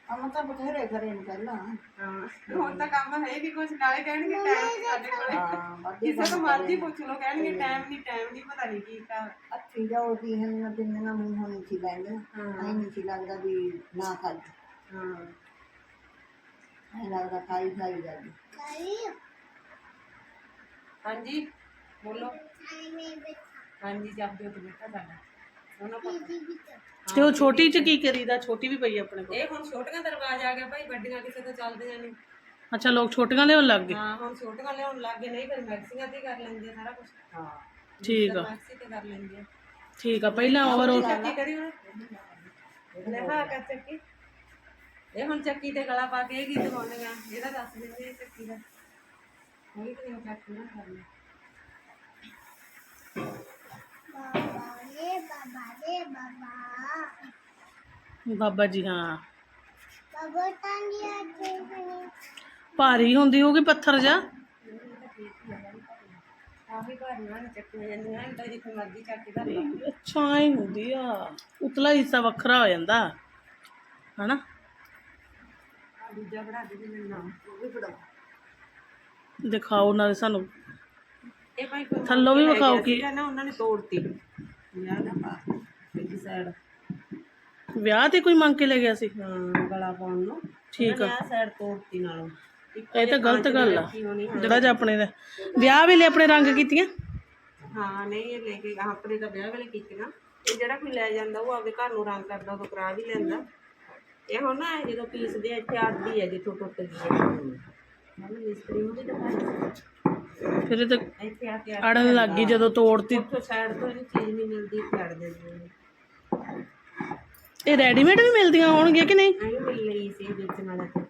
ਅਮ ਤਾਂ ਬਥੇਰੇ ਕਰੇ ਨੇ ਪਹਿਲਾਂ। ਹਾਂ ਹੁਣ ਤਾਂ ਕੰਮ ਹੈ ਵੀ ਕੁਝ ਨਾਲੇ ਕਹਿਣਗੇ ਟਾਈਮ ਸਾਡੇ ਕੋਲੇ। ਹਾਂ ਕਿਸੇ ਤੋਂ ਮਰਜ਼ੀ ਪੁੱਛ ਲਓ ਕਹਿਣਗੇ ਟਾਈਮ ਨਹੀਂ ਟਾਈਮ ਨਹੀਂ ਪਤਾ ਨਹੀਂ ਕੀ ਤਾਂ ਅੱਥੀ ਜਾਓ ਵੀ ਹਨ ਪਿੰਨੀਆਂ ਮੂੰਹੋਂ ਨਹੀਂ ਸੀ ਲੈਂਦੇ। ਹਾਂ। ਐ ਨਹੀਂ ਸੀ ਲੱਗਦਾ ਵੀ ਨਾ ਹਾਂ। ਐ ਲੱਗਦਾ ਖਾਈ ਖਾਈ ਜਾਂਦੀ ਹਾਂਜੀ ਬੋਲੋ ਹਾਂਜੀ ਜਬ ਜੋ ਬੇਟਾ ਸਾਡਾ ਉਹਨਾਂ ਕੋਲ ਤੇ ਉਹ ਛੋਟੀ ਚ ਕੀ ਕਰੀਦਾ ਛੋਟੀ ਵੀ ਪਈ ਆ ਆਪਣੇ ਕੋਲ ਇਹ ਹੁਣ ਛੋਟੀਆਂ ਦਰਵਾਜ਼ਾ ਆ ਗਿਆ ਭਾਈ ਵੱਡੀਆਂ ਕਿਸੇ ਤੋਂ ਚੱਲਦੀਆਂ ਨਹੀਂ ਅੱਛਾ ਲੋਕ ਛੋਟੀਆਂ ਲਿਆਉਣ ਲੱਗ ਗਏ ਹਾਂ ਹੁਣ ਛੋਟੀਆਂ ਲਿਆਉਣ ਲੱਗ ਗਏ ਨਹੀਂ ਫਿਰ ਮੈਕਸੀਆਂ ਤੇ ਹੀ ਕਰ ਲੈਂਦੇ ਆ ਸਾਰਾ ਕੁਝ ਹਾਂ ਠੀਕ ਆ ਮੈਕਸੀ ਤੇ ਕਰ ਲੈਂਦੇ ਆ ਠੀਕ ਆ ਪਹਿਲਾਂ ਓਵਰ ਚੱਕੀ ਕਰੀ ਹੁਣ ਲੈ ਹਾਂ ਕਰ ਚੱਕੀ ਇਹ ਹੁਣ ਚੱਕੀ ਤੇ ਗਲਾ ਪਾ ਕੇ ਇਹ ਗੀਤ ਗਾਉਂਦੀਆਂ ਇਹਦਾ ਦੱਸ ਦਿੰਦੇ ਚੱਕੀ ਦਾ। ਕੋਈ ਤੇ ਉਹ ਚੱਕ ਨਾ ਕਰਨਾ ਬਾਬਾ ਜੀ ਹਾਂ। ਭਾਰੀ ਹੁੰਦੀ ਹੋਊਗੀ ਪੱਥਰ ਜਾ ਅੱਛਾ ਹੀ ਹੁੰਦੀ ਆ। ਉਤਲਾ ਹਿੱਸਾ ਵੱਖਰਾ ਹੋ ਜਾਂਦਾ ਹਨਾ? ਦੂਜਾ ਬਣਾ ਦੇ ਵੀ ਮੈਨੂੰ ਨਾਮ ਉਹ ਵੀ ਫੜਾ ਦਿਖਾਓ ਨਾਲੇ ਸਾਨੂੰ। ਇਹ ਭਾਈ ਕੋਈ ਥੱਲੋਂ ਵੀ ਵਿਖਾਓ ਕੀ? ਸੀਗਾ ਨਾ ਉਹਨਾਂ ਨੇ ਤੋੜਤੀ। ਵਿਆਹ ਦਾ ਪਾ ਇੱਕ ਸਾਈਡ ਵਿਆਹ ਤੇ ਕੋਈ ਮੰਗ ਕੇ ਲੈ ਗਿਆ ਸੀ? ਹਾਂ ਗਲਾ ਪਾਉਣ ਨੂੰ। ਠੀਕ ਆ। ਆ ਸਾਈਡ ਤੋੜਤੀ ਨਾਲੋਂ। ਇੱਕ ਇਹ ਤਾਂ ਗਲਤ ਗੱਲ ਆ। ਜਿਹੜਾ ਜ ਆਪਣੇ ਦਾ। ਵਿਆਹ ਵੇਲੇ ਆਪਣੇ ਰੰਗ ਕੀਤੀਆਂ? ਹਾਂ ਨਹੀਂ ਇਹ ਲੈ ਕੇ ਆਪਣੇ ਤਾਂ ਵਿਆਹ ਵੇਲੇ ਕੀਤੀਆਂ। ਇਹ ਜਿਹੜਾ ਕੋਈ ਲੈ ਜਾਂਦਾ ਉਹ ਆਪਦੇ ਘਰ ਨੂੰ ਰੰਗ ਕਰਦਾ ਉਹ ਕਰਾ ਵੀ ਲੈਂਦਾ। ਇਹ ਹੁਣ ਨਾ ਇਹ ਜਦੋਂ ਪੀਸਦੇ ਆ ਇੱਥੇ ਅੜਦੀ ਹੈ ਜਿੱਥੋਂ ਟੁੱਟ ਗਈ ਹੈ। ਮੈਨੂੰ ਮਿਸਤਰੀ ਨੂੰ ਵੀ ਦਿਖਾਇਆ ਫਿਰ ਇਹ ਤਾਂ ਇੱਥੇ ਆ ਕੇ ਅੜਨ ਲੱਗ ਗਈ ਜਦੋਂ ਤੋੜਤੀ। ਉੱਥੋਂ ਸਾਈਡ ਤੋਂ ਇਹਨੂੰ ਚੀਜ਼ ਨਹੀਂ ਮਿਲਦੀ ਅੜ ਦਿੰਦੇ ਨੇ। ਇਹ ਰੈਡੀਮੇਡ ਵੀ ਮਿਲਦੀਆਂ ਹੋਣਗੀਆਂ ਕਿ ਨਹੀਂ? ਐਂ ਮਿਲ ਲਈ ਸੀ ਵੇਚਣ ਵਾਲਾ। ਤੇ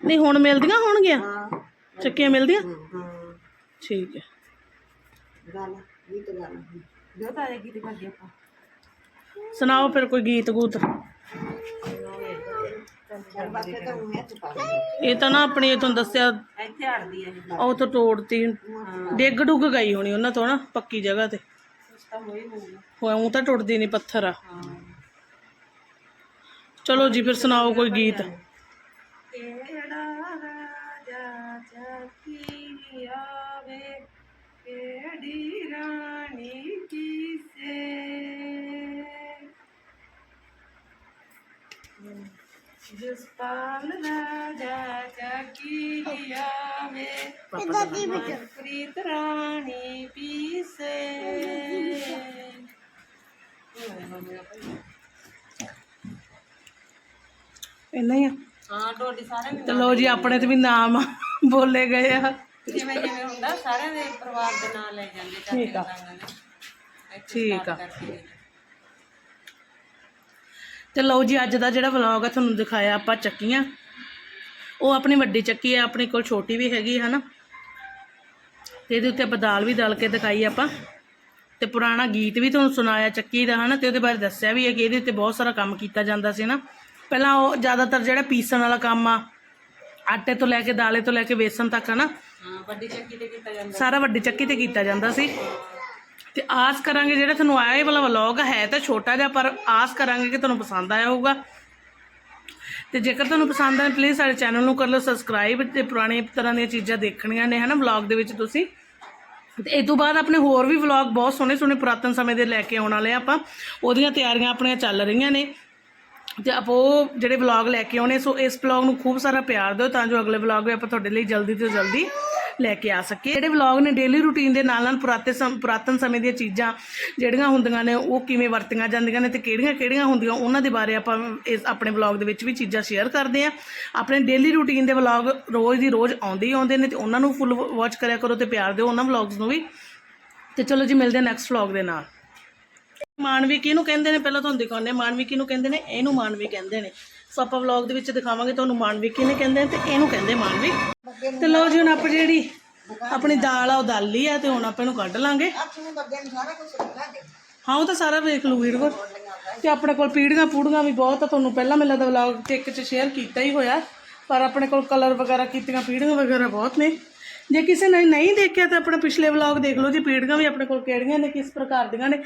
ਨਹੀਂ ਹੁਣ ਮਿਲਦੀਆਂ ਹੋਣਗੀਆਂ? ਹਾਂ। ਚੱਕੀਆਂ ਮਿਲਦੀਆਂ? ਹਾਂ ਠੀਕ ਹੈ। ਗੱਲ ਇਹ ਤਾਂ ਗੱਲ ਜੋ ਤਾਂ ਆਏਗੀ ਤੇ ਕਰਦੇ ਆਪਾਂ। ਸੁਣਾਓ ਫਿਰ ਕੋਈ ਗੀਤ ਗੂਤ ਇਹ ਤਾਂ ਨਾ ਆਪਣੀ ਤੁਹਾਨੂੰ ਦੱਸਿਆ ਇੱਥੇ ਅੜਦੀ ਹੈ ਇਹ ਉਹ ਤੋਂ ਤੋੜਤੀ। ਡਿੱਗ ਡੁੱਗ ਗਈ ਹੋਣੀ ਉਹਨਾਂ ਤੋਂ ਨਾ ਪੱਕੀ ਜਗ੍ਹਾ ਤੇ। ਹੋਈ ਹੋਊਗਾ ਹੋਇਆ ਉਹ ਤਾਂ ਟੁੱਟਦੀ ਨਹੀਂ ਪੱਥਰ ਆ। ਹਾਂ। ਚਲੋ ਜੀ ਫਿਰ ਸੁਣਾਓ ਕੋਈ ਗੀਤ। ਜਿਸ ਪਾਲ ਰਾਜਾ ਚੱਕੀ ਆਵੇ ਪ੍ਰੀਤ ਰਾਣੀ ਪੀਸੇ। ਇੰਨਾ ਹੀ ਆ। ਹਾਂ ਡੋਡੀ ਸਾਰਿਆਂ ਦੇ ਤੇ ਲੋ ਜੀ ਆਪਣੇ ਤੇ ਵੀ ਨਾਮ ਬੋਲੇ ਗਏ ਆ। ਜਿਵੇਂ ਜਿਵੇਂ ਹੁੰਦਾ ਸਾਰਿਆਂ ਦੇ ਪਰਿਵਾਰ ਦੇ ਨਾਂ ਲੈ ਜਾਂਦੇ ਚਾਚੇ ਠੀਕ ਆ। ਠੀਕ ਕਰਕੇ। ਤੇ ਲਓ ਜੀ ਅੱਜ ਦਾ ਜਿਹੜਾ ਵਲੌਗ ਆ ਤੁਹਾਨੂੰ ਦਿਖਾਇਆ ਆਪਾਂ ਚੱਕੀਆਂ। ਉਹ ਆਪਣੀ ਵੱਡੀ ਚੱਕੀ ਹੈ ਆਪਣੇ ਕੋਲ ਛੋਟੀ ਵੀ ਹੈਗੀ ਹੈ ਨਾ ਤੇ ਇਹਦੇ ਉੱਤੇ ਆਪਾਂ ਦਾਲ ਵੀ ਦਲ ਕੇ ਦਿਖਾਈ ਆਪਾਂ। ਤੇ ਪੁਰਾਣਾ ਗੀਤ ਵੀ ਤੁਹਾਨੂੰ ਸੁਣਾਇਆ ਚੱਕੀ ਦਾ ਹਨਾ? ਤੇ ਉਹਦੇ ਬਾਰੇ ਦੱਸਿਆ ਵੀ ਹੈ ਕਿ ਇਹਦੇ ਉੱਤੇ ਬਹੁਤ ਸਾਰਾ ਕੰਮ ਕੀਤਾ ਜਾਂਦਾ ਸੀ ਨਾ ਪਹਿਲਾਂ ਉਹ ਜ਼ਿਆਦਾਤਰ ਜਿਹੜਾ ਪੀਸਣ ਵਾਲਾ ਕੰਮ ਆ ਆਟੇ ਤੋਂ ਲੈ ਕੇ ਦਾਲੇ ਤੋਂ ਲੈ ਕੇ ਵੇਸਣ ਤੱਕ ਹਨਾ? ਹਾਂ ਵੱਡੀ ਚੱਕੀ ਤੇ ਕੀਤਾ ਜਾਂਦਾ। ਸਾਰਾ ਵੱਡੀ ਚੱਕੀ ਤੇ ਕੀਤਾ ਜਾਂਦਾ ਸੀ। ਤੇ ਆਸ ਕਰਾਂਗੇ ਜਿਹੜਾ ਤੁਹਾਨੂੰ ਆਇਆ ਇਹ ਵਾਲਾ ਵਲੌਗ ਹੈ ਤਾਂ ਛੋਟਾ ਜਿਹਾ, ਪਰ ਆਸ ਕਰਾਂਗੇ ਕਿ ਤੁਹਾਨੂੰ ਪਸੰਦ ਆਇਆ ਹੋਊਗਾ। ਤੇ ਜੇਕਰ ਤੁਹਾਨੂੰ ਪਸੰਦ ਆਇਆ ਪਲੀਜ਼ ਸਾਡੇ ਚੈਨਲ ਨੂੰ ਕਰ ਲਓ ਸਬਸਕ੍ਰਾਈਬ ਤੇ ਪੁਰਾਣੇ ਤਰ੍ਹਾਂ ਦੀਆਂ ਚੀਜ਼ਾਂ ਦੇਖਣੀਆਂ ਨੇ, ਹਨਾ ਵਲੌਗ ਦੇ ਵਿੱਚ ਤੁਸੀਂ। ਤੇ ਇਹ ਤੋਂ ਬਾਅਦ ਆਪਣੇ ਹੋਰ ਵੀ ਵਲੌਗ ਬਹੁਤ ਸੋਹਣੇ ਸੋਹਣੇ ਪੁਰਾਤਨ ਸਮੇਂ ਦੇ ਲੈ ਕੇ ਆਉਣ ਵਾਲੇ ਆ ਆਪਾਂ। ਉਹਦੀਆਂ ਤਿਆਰੀਆਂ ਆਪਣੀਆਂ ਚੱਲ ਰਹੀਆਂ ਨੇ। ਤੇ ਆਪਾਂ ਉਹ ਜਿਹੜੇ ਵਲੌਗ ਲੈ ਕੇ ਆਉਣੇ, ਸੋ ਇਸ ਵਲੌਗ ਨੂੰ ਖੂਬ ਸਾਰਾ ਪਿਆਰ ਦਿਓ ਤਾਂ ਜੋ ਅਗਲੇ ਵਲੌਗ ਵੀ ਆਪਾਂ ਤੁਹਾਡੇ ਲਈ ਜਲਦੀ ਤੋਂ ਜਲਦੀ ਲੈ ਕੇ ਆ ਸਕੀਏ ਜਿਹੜੇ ਵਲੌਗ ਨੇ ਡੇਲੀ ਰੂਟੀਨ ਦੇ ਨਾਲ ਨਾਲ ਪੁਰਾਤੇ ਸਮ, ਪੁਰਾਤਨ ਸਮੇਂ ਦੀਆਂ ਚੀਜ਼ਾਂ ਜਿਹੜੀਆਂ ਹੁੰਦੀਆਂ ਨੇ, ਉਹ ਕਿਵੇਂ ਵਰਤੀਆਂ ਜਾਂਦੀਆਂ ਨੇ ਤੇ ਕਿਹੜੀਆਂ ਕਿਹੜੀਆਂ ਹੁੰਦੀਆਂ, ਉਹਨਾਂ ਦੇ ਬਾਰੇ ਆਪਾਂ ਇਸ ਆਪਣੇ ਵਲੌਗ ਦੇ ਵਿੱਚ ਵੀ ਚੀਜ਼ਾਂ ਸ਼ੇਅਰ ਕਰਦੇ ਆ ਆਪਣੇ ਡੇਲੀ ਰੂਟੀਨ ਦੇ ਵਲੌਗ ਰੋਜ਼ ਦੀ ਰੋਜ਼ ਆਉਂਦੇ ਹੀ ਆਉਂਦੇ ਨੇ ਤੇ ਉਹਨਾਂ ਨੂੰ ਫੁੱਲ ਵਾਚ ਕਰਿਆ ਕਰੋ ਤੇ ਪਿਆਰ ਦਿਓ ਉਹਨਾਂ ਵਲੌਗਸ ਨੂੰ ਵੀ। ਤੇ ਚਲੋ ਜੀ, ਮਿਲਦੇ ਆ ਨੈਕਸਟ ਵਲੌਗ ਦੇ ਨਾਲ। ਮਾਨਵੀ ਕਿਹਨੂੰ ਕਹਿੰਦੇ ਨੇ? ਪਹਿਲਾਂ ਤੁਹਾਨੂੰ ਦਿਖਾਉਂਦੇ ਹਾਂ। ਮਾਨਵੀ ਕਿਹਨੂੰ ਕਹਿੰਦੇ ਨੇ? ਇਹਨੂੰ ਮਾਨਵੀ ਕਹਿੰਦੇ ਨੇ। ਸੋ ਆਪਾਂ ਵਲੌਗ ਦੇ ਵਿੱਚ ਦਿਖਾਵਾਂਗੇ ਤੁਹਾਨੂੰ ਮਾਨਵੀ ਕਿਹਨੇ ਕਹਿੰਦੇ ਨੇ ਤੇ ਇਹਨੂੰ ਕਹਿੰਦੇ ਮਾਨਵੀ। ਤੇ ਲਓ ਜੀ ਹੁਣ ਆਪਾਂ ਜਿਹੜੀ ਆਪਣੀ ਦਾਲ ਆ, ਉਹ ਦਾਲ ਲਈ ਆ ਤੇ ਹੁਣ ਆਪਾਂ ਇਹਨੂੰ ਕੱਢ ਲਾਂਗੇ। ਹਾਂ, ਉਹ ਤਾਂ ਸਾਰਾ ਵੇਖ ਲੂ ਵੀਡੀਓ ਤੇ ਆਪਣੇ ਕੋਲ ਪੀੜੀਆਂ ਪੂੜੀਆਂ ਵੀ ਬਹੁਤ ਆ, ਤੁਹਾਨੂੰ ਪਹਿਲਾਂ ਮੈਨੂੰ ਲੱਗਦਾ ਵਲੌਗ ਤੇ ਇੱਕ ਚ ਸ਼ੇਅਰ ਕੀਤਾ ਹੀ ਹੋਇਆ। ਪਰ ਆਪਣੇ ਕੋਲ ਕਲਰ ਵਗੈਰਾ ਕੀਤੀਆਂ ਪੀੜੀਆਂ ਵਗੈਰਾ ਬਹੁਤ ਨੇ। ਜੇ ਕਿਸੇ ਨੇ ਨਹੀਂ ਦੇਖਿਆ ਤਾਂ ਆਪਣਾ ਪਿਛਲੇ ਵਲੌਗ ਦੇਖ ਲਓ ਜੀ, ਪੀੜੀਆਂ ਵੀ ਆਪਣੇ ਕੋਲ ਕਿਹੜੀਆਂ ਨੇ, ਕਿਸ ਪ੍ਰਕਾਰ ਦੀਆਂ ਨੇ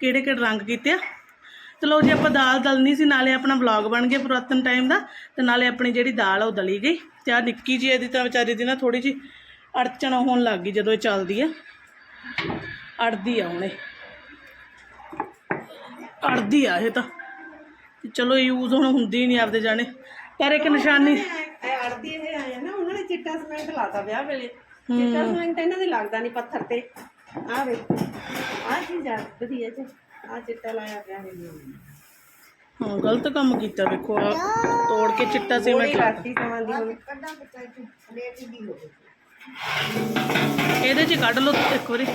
ਕਿਹੜੇ ਕਿਹੜੇ ਰੰਗ ਕੀਤੇ ਆ। ਤੇ ਲਓ ਜੀ ਆਪਾਂ ਦਾਲ ਦਲਣੀ ਸੀ ਨਾਲੇ ਆਪਣਾ ਵਲੌਗ ਬਣ ਗਿਆ ਪੁਰਾਤਨ ਟਾਈਮ ਦਾ ਤੇ ਨਾਲੇ ਆਪਣੀ ਜਿਹੜੀ ਦਾਲ ਉਹ ਦਲੀ ਗਈ। ਤੇ ਆ ਨਿੱਕੀ ਜੀ ਇਹਦੀ ਤਾਂ ਵਿਚਾਰੀ ਦੀ ਨਾ ਥੋੜੀ ਜੀ ਅੜਚਣ ਹੋਣ ਲੱਗ ਗਈ ਜਦੋਂ ਇਹ ਚੱਲਦੀ ਆ। ਅੜਦੀ ਆ ਹੁਣ ਅੜਦੀ ਆ ਇਹ ਤਾਂ। ਚਲੋ ਯੂਜ਼ ਹੁਣ ਹੁੰਦੀ ਨਹੀਂ ਆਪਦੇ ਜਾਣੇ। ਪਰ ਇੱਕ ਨਿਸ਼ਾਨੀ ਇਹ ਅੜਦੀ ਇਹ ਆਇਆ ਨਾ ਉਹਨਾਂ ਨੇ ਚਿੱਟਾ ਸਮੈਂਟ ਲਾਤਾ ਵਿਆਹ ਵੇਲੇ। ਚਿੱਟਾ ਸਮੈਂਟ ਇਹਨਾਂ ਦੇ ਲੱਗਦਾ ਨਹੀਂ ਪੱਥਰ ਤੇ। ਆ ਵੇ ਆ ਚੀਜ਼ ਆ ਵਧੀਆ ਚ ਆ ਚਿੱਟਾ ਲਾਇਆ ਪਿਆ ਹੈ ਹਾਂ ਗਲਤ ਕੰਮ ਕੀਤਾ ਵੇਖੋ ਆ ਤੋੜ ਕੇ ਚਿੱਟਾ ਸੀਮੈਂਟ ਲਾਤੀ ਦੀ ਹੁਣ ਕੱਢਾਂ ਕਿਤਾ। ਇੱਥੇ ਪਲੇਟ ਦੀ ਹੋ ਗਈ ਇਹਦੇ 'ਚ ਕੱਢ ਲਓ ਵਾਰੀ।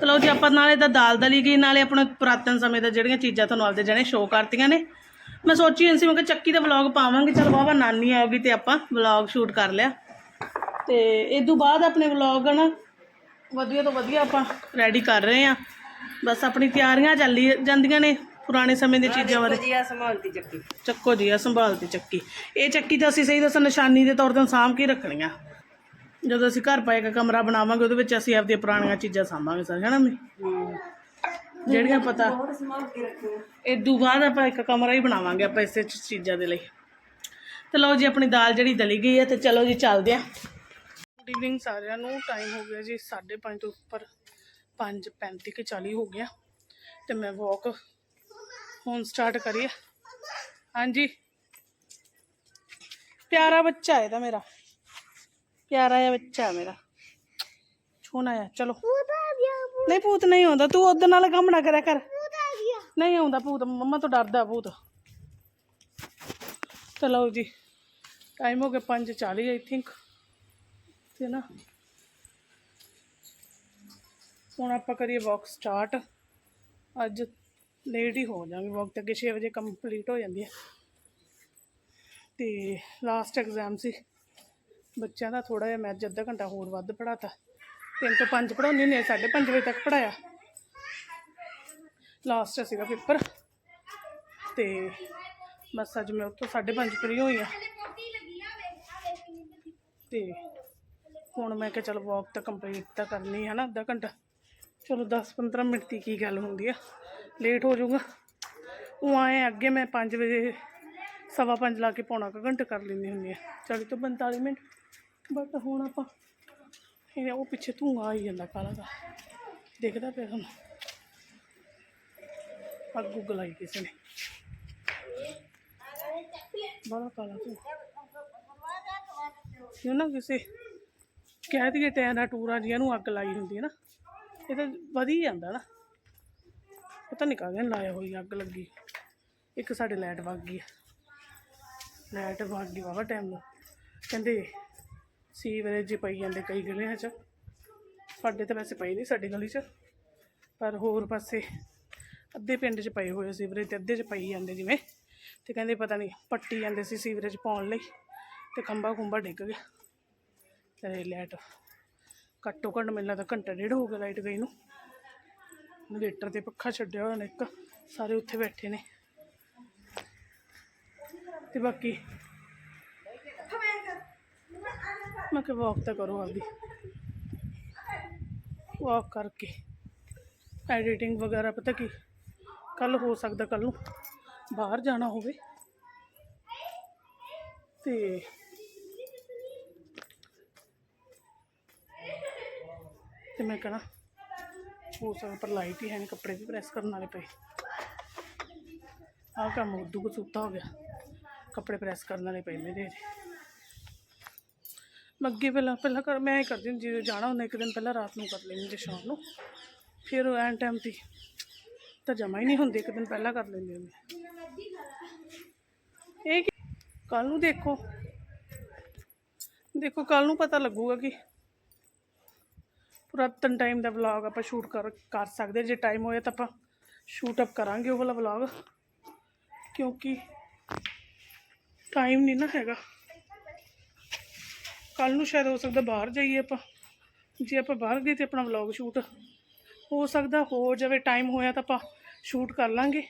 ਤੇ ਲਓ ਜੀ ਆਪਾਂ ਨਾਲੇ ਤਾਂ ਦਾਲ ਦਲੀ ਗਈ ਨਾਲੇ ਆਪਣੇ ਪੁਰਾਤਨ ਸਮੇਂ ਦਾ ਜਿਹੜੀਆਂ ਚੀਜ਼ਾਂ ਤੁਹਾਨੂੰ ਆਪਦੇ ਜਣੇ ਸ਼ੋਅ ਕਰਤੀਆਂ ਨੇ। ਮੈਂ ਸੋਚੀ ਹੋਈ ਸੀ ਮੈਂ ਕਿ ਚੱਕੀ ਦਾ ਵਲੌਗ ਪਾਵਾਂਗੇ। ਚਲ ਬਾਬਾ ਨਾਨੀ ਆਉਗੀ ਤੇ ਆਪਾਂ ਵਲੌਗ ਸ਼ੂਟ ਕਰ ਲਿਆ। ਤੇ ਇਸ ਤੋਂ ਬਾਅਦ ਆਪਣੇ ਵਲੌਗ ਨਾ ਵਧੀਆ ਤੋਂ ਵਧੀਆ ਆਪਾਂ ਰੈਡੀ ਕਰ ਰਹੇ ਆ ਬਸ ਆਪਣੀ ਤਿਆਰੀਆਂ ਚੱਲੀ ਜਾਂਦੀਆਂ ਨੇ ਪੁਰਾਣੇ ਸਮੇਂ ਦੀਆਂ ਚੀਜ਼ਾਂ ਬਾਰੇ। ਜੀ ਆ ਸੰਭਾਲਤੀ ਚੱਕੀ। ਚੱਕੋ ਜੀ ਆ ਸੰਭਾਲਤੀ ਚੱਕੀ। ਇਹ ਚੱਕੀ ਤਾਂ ਅਸੀਂ ਸਹੀ ਦੱਸਾਂ ਨਿਸ਼ਾਨੀ ਦੇ ਤੌਰ ਤੇ ਸਾਂਭ ਕੇ ਰੱਖਣੀਆਂ। ਜਦੋਂ ਅਸੀਂ ਘਰ ਪਾਏਗਾ ਕਮਰਾ ਬਣਾਵਾਂਗੇ ਉਹਦੇ ਵਿੱਚ ਅਸੀਂ ਆਪਦੀਆਂ ਪੁਰਾਣੀਆਂ ਚੀਜ਼ਾਂ ਸਾਂਭਾਂਗੇ ਸਰ ਹੈਨਾ ਮੈਂ ਜਿਹੜੀਆਂ ਪਤਾ ਹੋਰ ਸੰਭਾਲ ਕੇ ਰੱਖੀਆਂ। ਇਦੋਂ ਬਾਅਦ ਆਪਾਂ ਇੱਕ ਕਮਰਾ ਹੀ ਬਣਾਵਾਂਗੇ ਆਪਾਂ ਇਸੇ ਚੀਜ਼ਾਂ ਦੇ ਲਈ। ਤੇ ਲਓ ਜੀ ਆਪਣੀ ਦਾਲ ਜਿਹੜੀ ਦਲੀ ਗਈ ਹੈ ਤੇ ਚਲੋ ਜੀ ਚੱਲਦੇ ਆਂ ਗੁੱਡ ਇਵਨਿੰਗ ਸਾਰਿਆਂ ਨੂੰ ਟਾਈਮ ਹੋ ਗਿਆ ਜੀ 5:30 ਤੋਂ ਉੱਪਰ। 5:35 ਕੇ 40 ਹੋ ਗਿਆ। ਤੇ ਮੈਂ ਵਾਕ ਹੁਣ ਸਟਾਰਟ ਕਰੀਏ ਹਾਂਜੀ। ਪਿਆਰਾ ਬੱਚਾ ਹੈ ਤਾਂ ਮੇਰਾ। ਪਿਆਰਾ ਜਿਹਾ ਬੱਚਾ ਹੈ ਮੇਰਾ। ਛੋਨਾ ਹੈ ਚਲੋ। ਨਹੀਂ ਭੂਤ ਨਹੀਂ ਆਉਂਦਾ। ਤੂੰ ਉਹਦੇ ਨਾਲ ਕੰਮ ਨਾ ਕਰਿਆ ਕਰ। ਨਹੀਂ ਆਉਂਦਾ ਭੂਤ। ਮੰਮਾ ਤੋਂ ਡਰਦਾ ਭੂਤ। ਚਲੋ ਜੀ ਟਾਈਮ ਹੋ ਗਿਆ 5:40 ਆਈ ਥਿੰਕ ਤੇ ਨਾ ਹੁਣ ਆਪਾਂ ਕਰੀਏ ਵਾਕ ਸਟਾਰਟ ਅੱਜ ਲੇਟ ਹੀ ਹੋ ਜਾਵਾਂਗੇ ਵਾਕ ਤਾਂ ਅੱਗੇ 6 ਵਜੇ ਕੰਪਲੀਟ ਹੋ ਜਾਂਦੀ ਹੈ। ਤੇ ਲਾਸਟ ਐਗਜ਼ਾਮ ਸੀ। ਬੱਚਿਆਂ ਦਾ ਥੋੜਾ ਜਿਹਾ ਮੈਂ ਅੱਜ ਅੱਧਾ ਘੰਟਾ ਹੋਰ ਵੱਧ ਪੜਾਤਾ ਤਿੰਨ ਤੋਂ ਪੰਜ ਪੜਾਉਂਦੀ ਹੁੰਦੀ ਹਾਂ 5:30 ਵਜੇ ਤੱਕ ਪੜਾਇਆ ਲਾਸਟ ਸੀਗਾ ਪੇਪਰ ਤੇ ਬਸ ਅੱਜ ਮੈਂ ਉੱਥੋਂ 5:30 ਫਰੀ ਹੋਈ ਆ ਤੇ ਹੁਣ ਮੈਂ ਕਿਹਾ ਚਲ ਵਾਕ ਤਾਂ ਕੰਪਲੀਟ ਤਾਂ ਕਰਨੀ ਹੈ ਨਾ, ਅੱਧਾ ਘੰਟਾ। ਚਲੋ 10-15 ਮਿੰਟ ਦੀ ਕੀ ਗੱਲ ਹੁੰਦੀ ਆ ਲੇਟ ਹੋ ਜਾਊਗਾ। ਉਹ ਆਏ ਅੱਗੇ ਮੈਂ 5 ਵਜੇ, ਸਵਾ ਪੰਜ ਲਾ ਕੇ ਪੌਣਾ ਕੁ ਘੰਟਾ ਕਰ ਲੈਂਦੀ ਹੁੰਦੀ ਆ। 40 ਤੋਂ 45 ਮਿੰਟ ਬਟ ਹੁਣ ਆਪਾਂ ਇਹ ਉਹ ਪਿੱਛੇ ਧੂੰਆਂ ਆਈ ਜਾਂਦਾ ਕਾਲਾ ਦਾ, ਦੇਖਦਾ ਪਿਆ ਤੁਹਾਨੂੰ ਅੱਗ ਉੱਗ ਲਾਈ ਕਿਸੇ ਨੇ। ਬੜਾ ਕਾਲਾ ਤੂੰ ਇਹ ਨਾ ਕਿਸੇ ਕਹਿ ਦਈਏ ਟੈਨਾ ਟੂਰਾਂ ਜੀਆਂ ਨੂੰ ਅੱਗ ਲਾਈ ਹੁੰਦੀ ਹੈ ਨਾ। ਇਹ ਤਾਂ ਵਧੀ ਜਾਂਦਾ ਨਾ। ਪਤਾ ਨਹੀਂ ਕਾਹਦੇ ਨਾਲ ਲਾਇਆ ਹੋਈ ਅੱਗ ਲੱਗੀ। ਇੱਕ ਸਾਡੇ ਲਾਈਟ ਵਗ ਗਈ। ਲਾਈਟ ਵਗ ਗਈ ਵਾਵਾ ਟਾਈਮ ਨੂੰ। ਕਹਿੰਦੇ ਸੀਵਰੇਜ ਪਈ ਜਾਂਦੇ ਕਈ ਗਲੀਆਂ 'ਚ। ਸਾਡੇ ਤਾਂ ਵੈਸੇ ਪਈ ਨਹੀਂ ਸਾਡੀ ਗਲੀ 'ਚ। ਪਰ ਹੋਰ ਪਾਸੇ ਅੱਧੇ ਪਿੰਡ 'ਚ ਪਏ ਹੋਏ ਸੀਵਰੇਜ ਤੇ ਅੱਧੇ 'ਚ ਪਈ ਜਾਂਦੇ ਜਿਵੇਂ। ਤੇ ਕਹਿੰਦੇ ਪਤਾ ਨਹੀਂ ਪੱਟੀ ਜਾਂਦੇ ਸੀ ਸੀਵਰੇਜ ਪਾਉਣ ਲਈ ਤੇ ਖੰਭਾ ਖੁੰਭਾ ਡਿੱਗ ਗਿਆ। ਤੇ ਲਾਈਟ ਘੱਟੋ ਘੱਟ ਮੈਨੂੰ ਲੱਗਦਾ ਘੰਟਾ ਡੇਢ ਹੋ ਗਿਆ ਲਾਈਟ ਗਈ ਨੂੰ। ਇਨਵੇਟਰ ਤੇ ਪੱਖਾ ਛੱਡਿਆ ਹੋਇਆ ਨੇ ਇੱਕ, ਸਾਰੇ ਉੱਥੇ ਬੈਠੇ ਨੇ। ਤੇ ਬਾਕੀ ਮੈਂ ਕਿ ਵਾਕ ਤਾਂ ਕਰੋ ਆਪਦੀ। ਵਾਕ ਕਰਕੇ। ਐਡੀਟਿੰਗ ਵਗੈਰਾ ਪਤਾ ਕੀ ਕੱਲ ਹੋ ਸਕਦਾ ਕੱਲ ਨੂੰ ਬਾਹਰ ਜਾਣਾ ਹੋਵੇ। ਤੇ ਤੇ ਮੈਂ ਕਹਣਾ ਹੋ ਸਕਦਾ ਪਰ ਲਾਈਟ ਹੀ ਹੈ ਨਹੀਂ ਕੱਪੜੇ ਵੀ ਪ੍ਰੈਸ ਕਰਨ ਵਾਲੇ ਪਏ। ਆਹ ਕੰਮ ਉਦੋਂ ਕੁ ਸੁੱਤਾ ਹੋ ਗਿਆ। ਕੱਪੜੇ ਪ੍ਰੈਸ ਕਰਨ ਵਾਲੇ ਪਏ ਮੇਰੇ ਅਜੇ ਅੱਗੇ ਪਹਿਲਾਂ ਪਹਿਲਾਂ ਕਰ ਮੈਂ ਇਹ ਕਰਦੀ ਹੁੰਦੀ ਜਦੋਂ ਜਾਣਾ ਹੁੰਦਾ, ਇੱਕ ਦਿਨ ਪਹਿਲਾਂ ਰਾਤ ਨੂੰ ਕਰ ਲੈਂਦੀ ਜੇ ਸ਼ਾਮ ਨੂੰ। ਫਿਰ ਐਨ ਟਾਈਮ ਤੇ ਤਾਂ ਜਮਾ ਹੀ ਨਹੀਂ ਹੁੰਦੀ, ਇੱਕ ਦਿਨ ਪਹਿਲਾਂ ਕਰ ਲੈਂਦੀ ਹੁੰਦੀ। ਇਹ ਕੱਲ ਨੂੰ ਦੇਖੋ। ਦੇਖੋ ਕੱਲ ਨੂੰ ਪਤਾ ਲੱਗੂਗਾ ਕਿ ਪੁਰਾਤਨ ਟਾਈਮ ਦਾ ਵਲੌਗ ਆਪਾਂ ਸ਼ੂਟ ਕਰ ਕਰ ਸਕਦੇ ਜੇ ਟਾਈਮ ਹੋਇਆ ਤਾਂ ਆਪਾਂ ਸ਼ੂਟ ਅਪ ਕਰਾਂਗੇ ਉਹ ਵਾਲਾ ਵਲੌਗ ਕਿਉਂਕਿ ਟਾਈਮ ਨਹੀਂ ਨਾ ਹੈਗਾ। ਕੱਲ ਨੂੰ ਸ਼ਾਇਦ ਹੋ ਸਕਦਾ ਬਾਹਰ ਜਾਈਏ ਆਪਾਂ। ਜੇ ਆਪਾਂ ਬਾਹਰ ਗਏ ਤੇ ਆਪਣਾ ਵਲੌਗ ਸ਼ੂਟ ਹੋ ਸਕਦਾ, ਹੋ ਜਾਵੇ ਟਾਈਮ ਹੋਇਆ ਤਾਂ ਆਪਾਂ ਸ਼ੂਟ ਕਰ ਲਾਂਗੇ।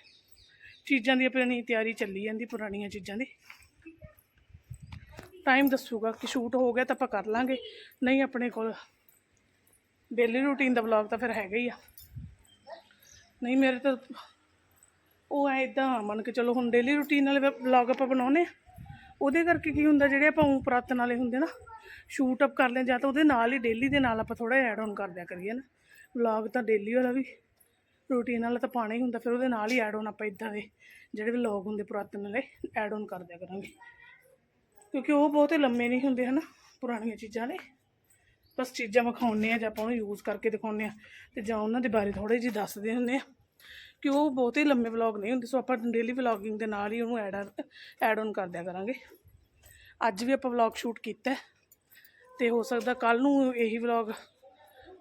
ਚੀਜ਼ਾਂ ਦੀ ਆਪਣੀ ਤਿਆਰੀ ਚੱਲੀ ਜਾਂਦੀ, ਪੁਰਾਣੀਆਂ ਚੀਜ਼ਾਂ ਦੀ। ਟਾਈਮ ਦੱਸੂਗਾ ਕਿ ਸ਼ੂਟ ਹੋ ਗਿਆ ਤਾਂ ਆਪਾਂ ਕਰ ਲਾਂਗੇ। ਨਹੀਂ, ਆਪਣੇ ਕੋਲ ਡੇਲੀ ਰੂਟੀਨ ਦਾ ਵਲੌਗ ਤਾਂ ਫਿਰ ਹੈਗਾ ਹੀ ਆ। ਨਹੀਂ, ਮੇਰੇ ਤਾਂ ਉਹ ਐ ਇਦਾਂ ਮੰਨ ਕੇ ਚਲੋ ਹੁਣ ਡੇਲੀ ਰੂਟੀਨ ਵਾਲੇ ਵਲੌਗ ਆਪਾਂ ਬਣਾਉਨੇ ਆ, ਉਹਦੇ ਕਰਕੇ ਕੀ ਹੁੰਦਾ, ਜਿਹੜੇ ਆਪਾਂ ਊਂ ਪੁਰਾਤਨ ਵਾਲੇ ਹੁੰਦੇ ਨਾ ਸ਼ੂਟ ਅਪ ਕਰ ਲੈਂ ਜਾਂ ਤਾਂ ਉਹਦੇ ਨਾਲ ਹੀ ਡੇਲੀ ਦੇ ਨਾਲ ਆਪਾਂ ਥੋੜਾ ਐਡ ਆਨ ਕਰ ਦਿਆ ਕਰੀਏ ਨਾ। ਵਲੌਗ ਤਾਂ ਡੇਲੀ ਵਾਲਾ ਵੀ ਰੂਟੀਨ ਵਾਲਾ ਤਾਂ ਪਾਣਾ ਹੀ ਹੁੰਦਾ, ਫਿਰ ਉਹਦੇ ਨਾਲ ਹੀ ਐਡ ਆਨ ਆਪਾਂ ਇਦਾਂ ਦੇ ਜਿਹੜੇ ਵਲੌਗ ਹੁੰਦੇ ਪੁਰਾਤਨ ਵਾਲੇ ਐਡ ਆਨ ਕਰ ਦਿਆ ਕਰਾਂਗੇ। ਕਿਉਂਕਿ ਉਹ ਬਹੁਤੇ ਲੰਮੇ ਨਹੀਂ ਹੁੰਦੇ ਹਨਾ, ਪੁਰਾਣੀਆਂ ਚੀਜ਼ਾਂ ਨੇ। ਬਸ ਚੀਜ਼ਾਂ ਵਿਖਾਉਂਦੇ ਆ ਜਾਂ ਆਪਾਂ ਉਹਨੂੰ ਯੂਜ਼ ਕਰਕੇ ਦਿਖਾਉਂਦੇ ਆ ਤੇ ਜਾਂ ਉਹਨਾਂ ਦੇ ਬਾਰੇ ਥੋੜੇ ਜਿਹੀ ਦੱਸਦੇ ਹੁੰਦੇ ਆ ਕਿ ਉਹ ਬਹੁਤੇ ਲੰਮੇ ਵਲੌਗ ਨਹੀਂ ਹੁੰਦੇ, ਸੋ ਆਪਾਂ ਡੇਲੀ ਵਲੌਗਿੰਗ ਦੇ ਨਾਲ ਹੀ ਉਹਨੂੰ ਐਡ ਐਡ ਔਨ ਕਰ ਦਿਆ ਕਰਾਂਗੇ। ਅੱਜ ਵੀ ਆਪਾਂ ਵਲੌਗ ਸ਼ੂਟ ਕੀਤਾ ਹੈ ਤੇ ਹੋ ਸਕਦਾ ਕੱਲ ਨੂੰ ਇਹੀ ਵਲੌਗ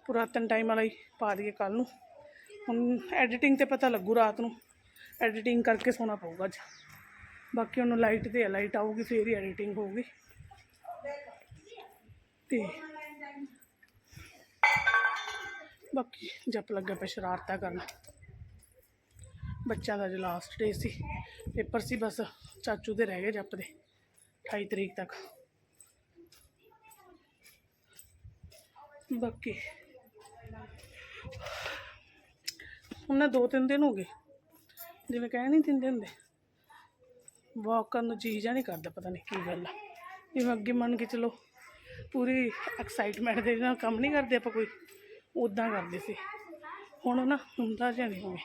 ਪੁਰਾਤਨ ਟਾਈਮ ਵਾਲਾ ਹੀ ਪਾ ਦਈਏ ਕੱਲ ਨੂੰ। ਹੁਣ ਐਡੀਟਿੰਗ ਤੇ ਪਤਾ ਲੱਗੂ ਰਾਤ ਨੂੰ ਐਡੀਟਿੰਗ ਕਰਕੇ ਸੋਣਾ ਪਊਗਾ ਅੱਜ। ਬਾਕੀ ਉਹਨੂੰ ਲਾਈਟ ਤੇ ਲਾਈਟ ਆਊਗੀ, ਫੇਰ ਹੀ ਐਡੀਟਿੰਗ ਹੋਊਗੀ। ਤੇ ਬਾਕੀ ਜਪ ਲੱਗਾ ਪਿਆ ਸ਼ਰਾਰਤਾਂ ਕਰਨ। ਬੱਚਿਆਂ ਦਾ ਅੱਜ ਲਾਸਟ ਡੇ ਸੀ। ਪੇਪਰ ਸੀ ਬਸ, ਚਾਚੂ ਦੇ ਰਹਿ ਗਏ ਜਪ ਦੇ 28 ਤਰੀਕ ਤੱਕ। ਬਾਕੀ ਉਹਨਾਂ ਦੋ ਤਿੰਨ ਦਿਨ ਹੋ ਗਏ। ਜਿਵੇਂ ਕਹਿ ਨਹੀਂ ਦਿੰਦੇ ਹੁੰਦੇ। ਵਾਕ ਕਰਨ ਨੂੰ ਜੀ ਜਾਂ ਨਹੀਂ ਕਰਦਾ, ਪਤਾ ਨਹੀਂ ਕੀ ਗੱਲ ਆ। ਜਿਵੇਂ ਅੱਗੇ ਮੰਨ ਕੇ ਚਲੋ, ਪੂਰੀ ਐਕਸਾਈਟਮੈਂਟ ਦੇ ਨਾਲ ਕੰਮ ਨਹੀਂ ਕਰਦੇ ਆਪਾਂ ਕੋਈ। ਉਦਾਂ ਕਰਦੇ ਸੀ। ਹੁਣ ਨਾ ਹੁੰਦਾ ਜਿਹਾ ਨਹੀਂ ਹੋਵੇ।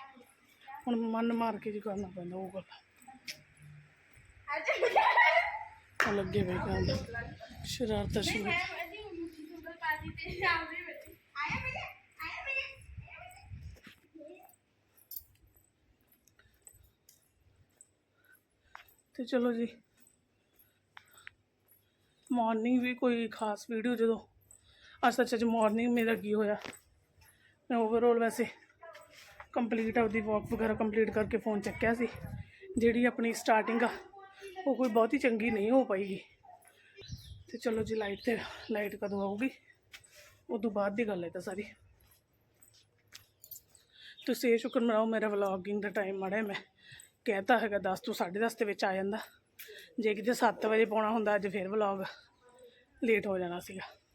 ਹੁਣ ਮਨ ਮਾਰ ਕੇ ਜੀ ਕਰਨਾ ਪੈਂਦਾ ਉਹ ਗੱਲ। ਲੱਗੇ ਵੇ ਕਹਿੰਦਾ ਸ਼ਰਾਰਤਾਂ ਸ਼ੁਰੂ ਤੇ ਚਲੋ ਜੀ। ਮਾਰਨਿੰਗ ਵੀ ਕੋਈ ਖਾਸ ਵੀਡੀਓ ਜਦੋਂ ਅੱਜ ਸੱਚ ਅੱਜ ਮਾਰਨਿੰਗ ਮੇਰਾ ਕੀ ਹੋਇਆ? ਮੈਂ ਓਵਰਆਲ ਵੈਸੇ ਕੰਪਲੀਟ ਆਪਦੀ ਵਾਕ ਵਗੈਰਾ ਕੰਪਲੀਟ ਕਰਕੇ ਫੋਨ ਚੱਕਿਆ ਸੀ। ਜਿਹੜੀ ਆਪਣੀ ਸਟਾਰਟਿੰਗ ਆ, ਉਹ ਕੋਈ ਬਹੁਤ ਹੀ ਚੰਗੀ ਨਹੀਂ ਹੋ ਪਾਈਗੀ। ਤੇ ਚਲੋ ਜੀ ਲਾਈਟ ਤੇ ਲਾਈਟ ਕਦੋਂ ਆਊਗੀ? ਉਦੋਂ ਬਾਅਦ ਦੀ ਗੱਲ ਹੈ ਤਾਂ ਸਾਰੀ। ਤੁਸੀਂ ਇਹ ਸ਼ੁਕਰ ਮਨਾਓ, ਮੇਰਾ ਵਲੌਗਿੰਗ ਦਾ ਟਾਈਮ ਮਾੜਾ ਹੈ, ਮੈਂ ਕਹਿਤਾ ਹੈਗਾ 10 ਤੋਂ 10:30 ਦੇ ਵਿੱਚ ਆ ਜਾਂਦਾ। ਜੇ ਕਿਤੇ 7 ਵਜੇ ਪਾਉਣਾ ਹੁੰਦਾ, ਅੱਜ ਫਿਰ ਵਲੌਗ ਲੇਟ ਹੋ ਜਾਣਾ ਸੀਗਾ।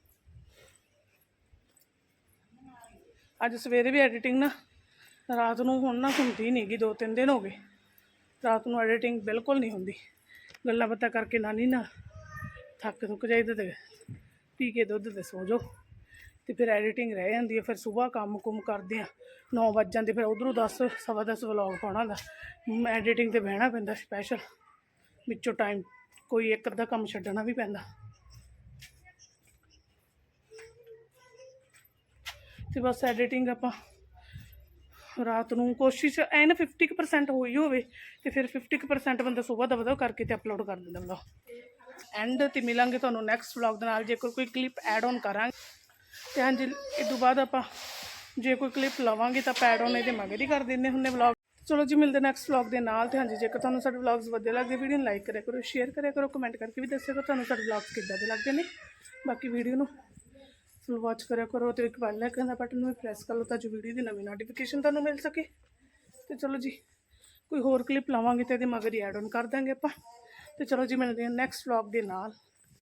ਅੱਜ ਸਵੇਰੇ ਵੀ ਐਡੀਟਿੰਗ ਨਾ, ਰਾਤ ਨੂੰ ਹੁਣ ਨਾ ਹੁੰਦੀ ਨਹੀਂ ਗੀ ਦੋ ਤਿੰਨ ਦਿਨ ਹੋ ਗਏ। ਰਾਤ ਨੂੰ ਐਡੀਟਿੰਗ ਬਿਲਕੁਲ ਨਹੀਂ ਹੁੰਦੀ। ਗੱਲਾਂ ਬਾਤਾਂ ਕਰਕੇ ਨਾਨੀ ਨਾ ਥੱਕ ਥੁੱਕ ਜਾਈਦਾ ਤੇ ਪੀ ਕੇ ਦੁੱਧ ਤੇ ਸੋ ਜਾਓ। ਤੇ ਫਿਰ ਐਡੀਟਿੰਗ ਰਹਿ ਜਾਂਦੀ ਹੈ ਫਿਰ ਸਵੇਰ ਕੰਮ ਕੁਮ ਕਰਦੇ ਆ। 9 ਵੱਜ ਜਾਂਦੇ, ਫਿਰ ਉਧਰੋਂ 10 ਸਵਾ 10 ਵਲੌਗ ਪਾਉਣਾ ਹੁੰਦਾ। ਐਡੀਟਿੰਗ ਤੇ ਬਹਿਣਾ ਪੈਂਦਾ ਸਪੈਸ਼ਲ ਵਿੱਚੋਂ ਟਾਈਮ ਕੋਈ ਇੱਕ ਅੱਧਾ ਕੰਮ ਛੱਡਣਾ ਵੀ ਪੈਂਦਾ। ਤੇ ਬਸ ਐਡੀਟਿੰਗ ਆਪਾਂ ਰਾਤ ਨੂੰ ਕੋਸ਼ਿਸ਼ ਐ ਨਾ 50% ਹੋਈ ਹੋਵੇ ਤੇ ਫਿਰ 50% ਬੰਦਾ ਸਵੇਰ ਦਾ ਵਧਾ ਕਰਕੇ ਤੇ ਅਪਲੋਡ ਕਰ ਦਿੰਦਾ ਵਲੌਗ ਐਂਡ ਤੇ ਮਿਲਾਂਗੇ ਤੁਹਾਨੂੰ ਨੈਕਸਟ ਵਲੌਗ ਦੇ ਨਾਲ, ਜੇਕਰ ਕੋਈ ਕਲਿੱਪ ਐਡ ਔਨ ਕਰਾਂਗੇ। ਤੇ ਹਾਂਜੀ, ਇਹ ਤੋਂ ਬਾਅਦ ਆਪਾਂ ਜੇ ਕੋਈ ਕਲਿੱਪ ਲਵਾਂਗੇ ਤਾਂ ਐਡ ਔਨ ਇਹਦੇ ਮਗਰ ਹੀ ਕਰ ਦਿੰਦੇ ਹੁੰਦੇ ਵਲੌਗ ਚਲੋ ਜੀ, ਮਿਲਦੇ ਨੈਕਸਟ ਵਲੌਗ ਦੇ ਨਾਲ ਤੇ ਹਾਂਜੀ, ਜੇਕਰ ਤੁਹਾਨੂੰ ਸਾਡੇ ਵਲੌਗਸ ਵਧੀਆ ਲੱਗਦੇ ਵੀਡੀਓ ਨੂੰ ਲਾਈਕ ਕਰਿਆ ਕਰੋ ਸ਼ੇਅਰ ਕਰਿਆ ਕਰੋ ਕਮੈਂਟ ਕਰਕੇ ਵੀ ਦੱਸਿਆ ਕਰੋ ਤੁਹਾਨੂੰ ਸਾਡੇ ਵਲੌਗਸ ਕਿੱਦਾਂ ਦੇ ਲੱਗਦੇ ਨੇ। ਬਾਕੀ ਵੀਡੀਓ ਨੂੰ ਫੁੱਲ ਵਾਚ ਕਰਿਆ ਕਰੋ ਤੇ ਇੱਕ ਬੈਲ ਆਈਕਨ ਦਾ ਬਟਨ ਵੀ ਪ੍ਰੈਸ ਕਰ ਲਓ ਤਾਂ ਜੋ ਵੀਡੀਓ ਦੀ ਨਵੀਂ ਨੋਟੀਫਿਕੇਸ਼ਨ ਤੁਹਾਨੂੰ ਮਿਲ ਸਕੇ। ਤੇ ਚਲੋ ਜੀ, ਕੋਈ ਹੋਰ ਕਲਿੱਪ ਲਾਵਾਂਗੇ ਤੇ ਇਹਦੇ ਮਗਰ ਹੀ ਐਡ ਆਨ ਕਰ ਦਾਂਗੇ ਆਪਾਂ। ਤੇ ਚਲੋ ਜੀ, ਮਿਲਦੇ ਹਾਂ ਨੈਕਸਟ ਵਲੌਗ ਦੇ ਨਾਲ।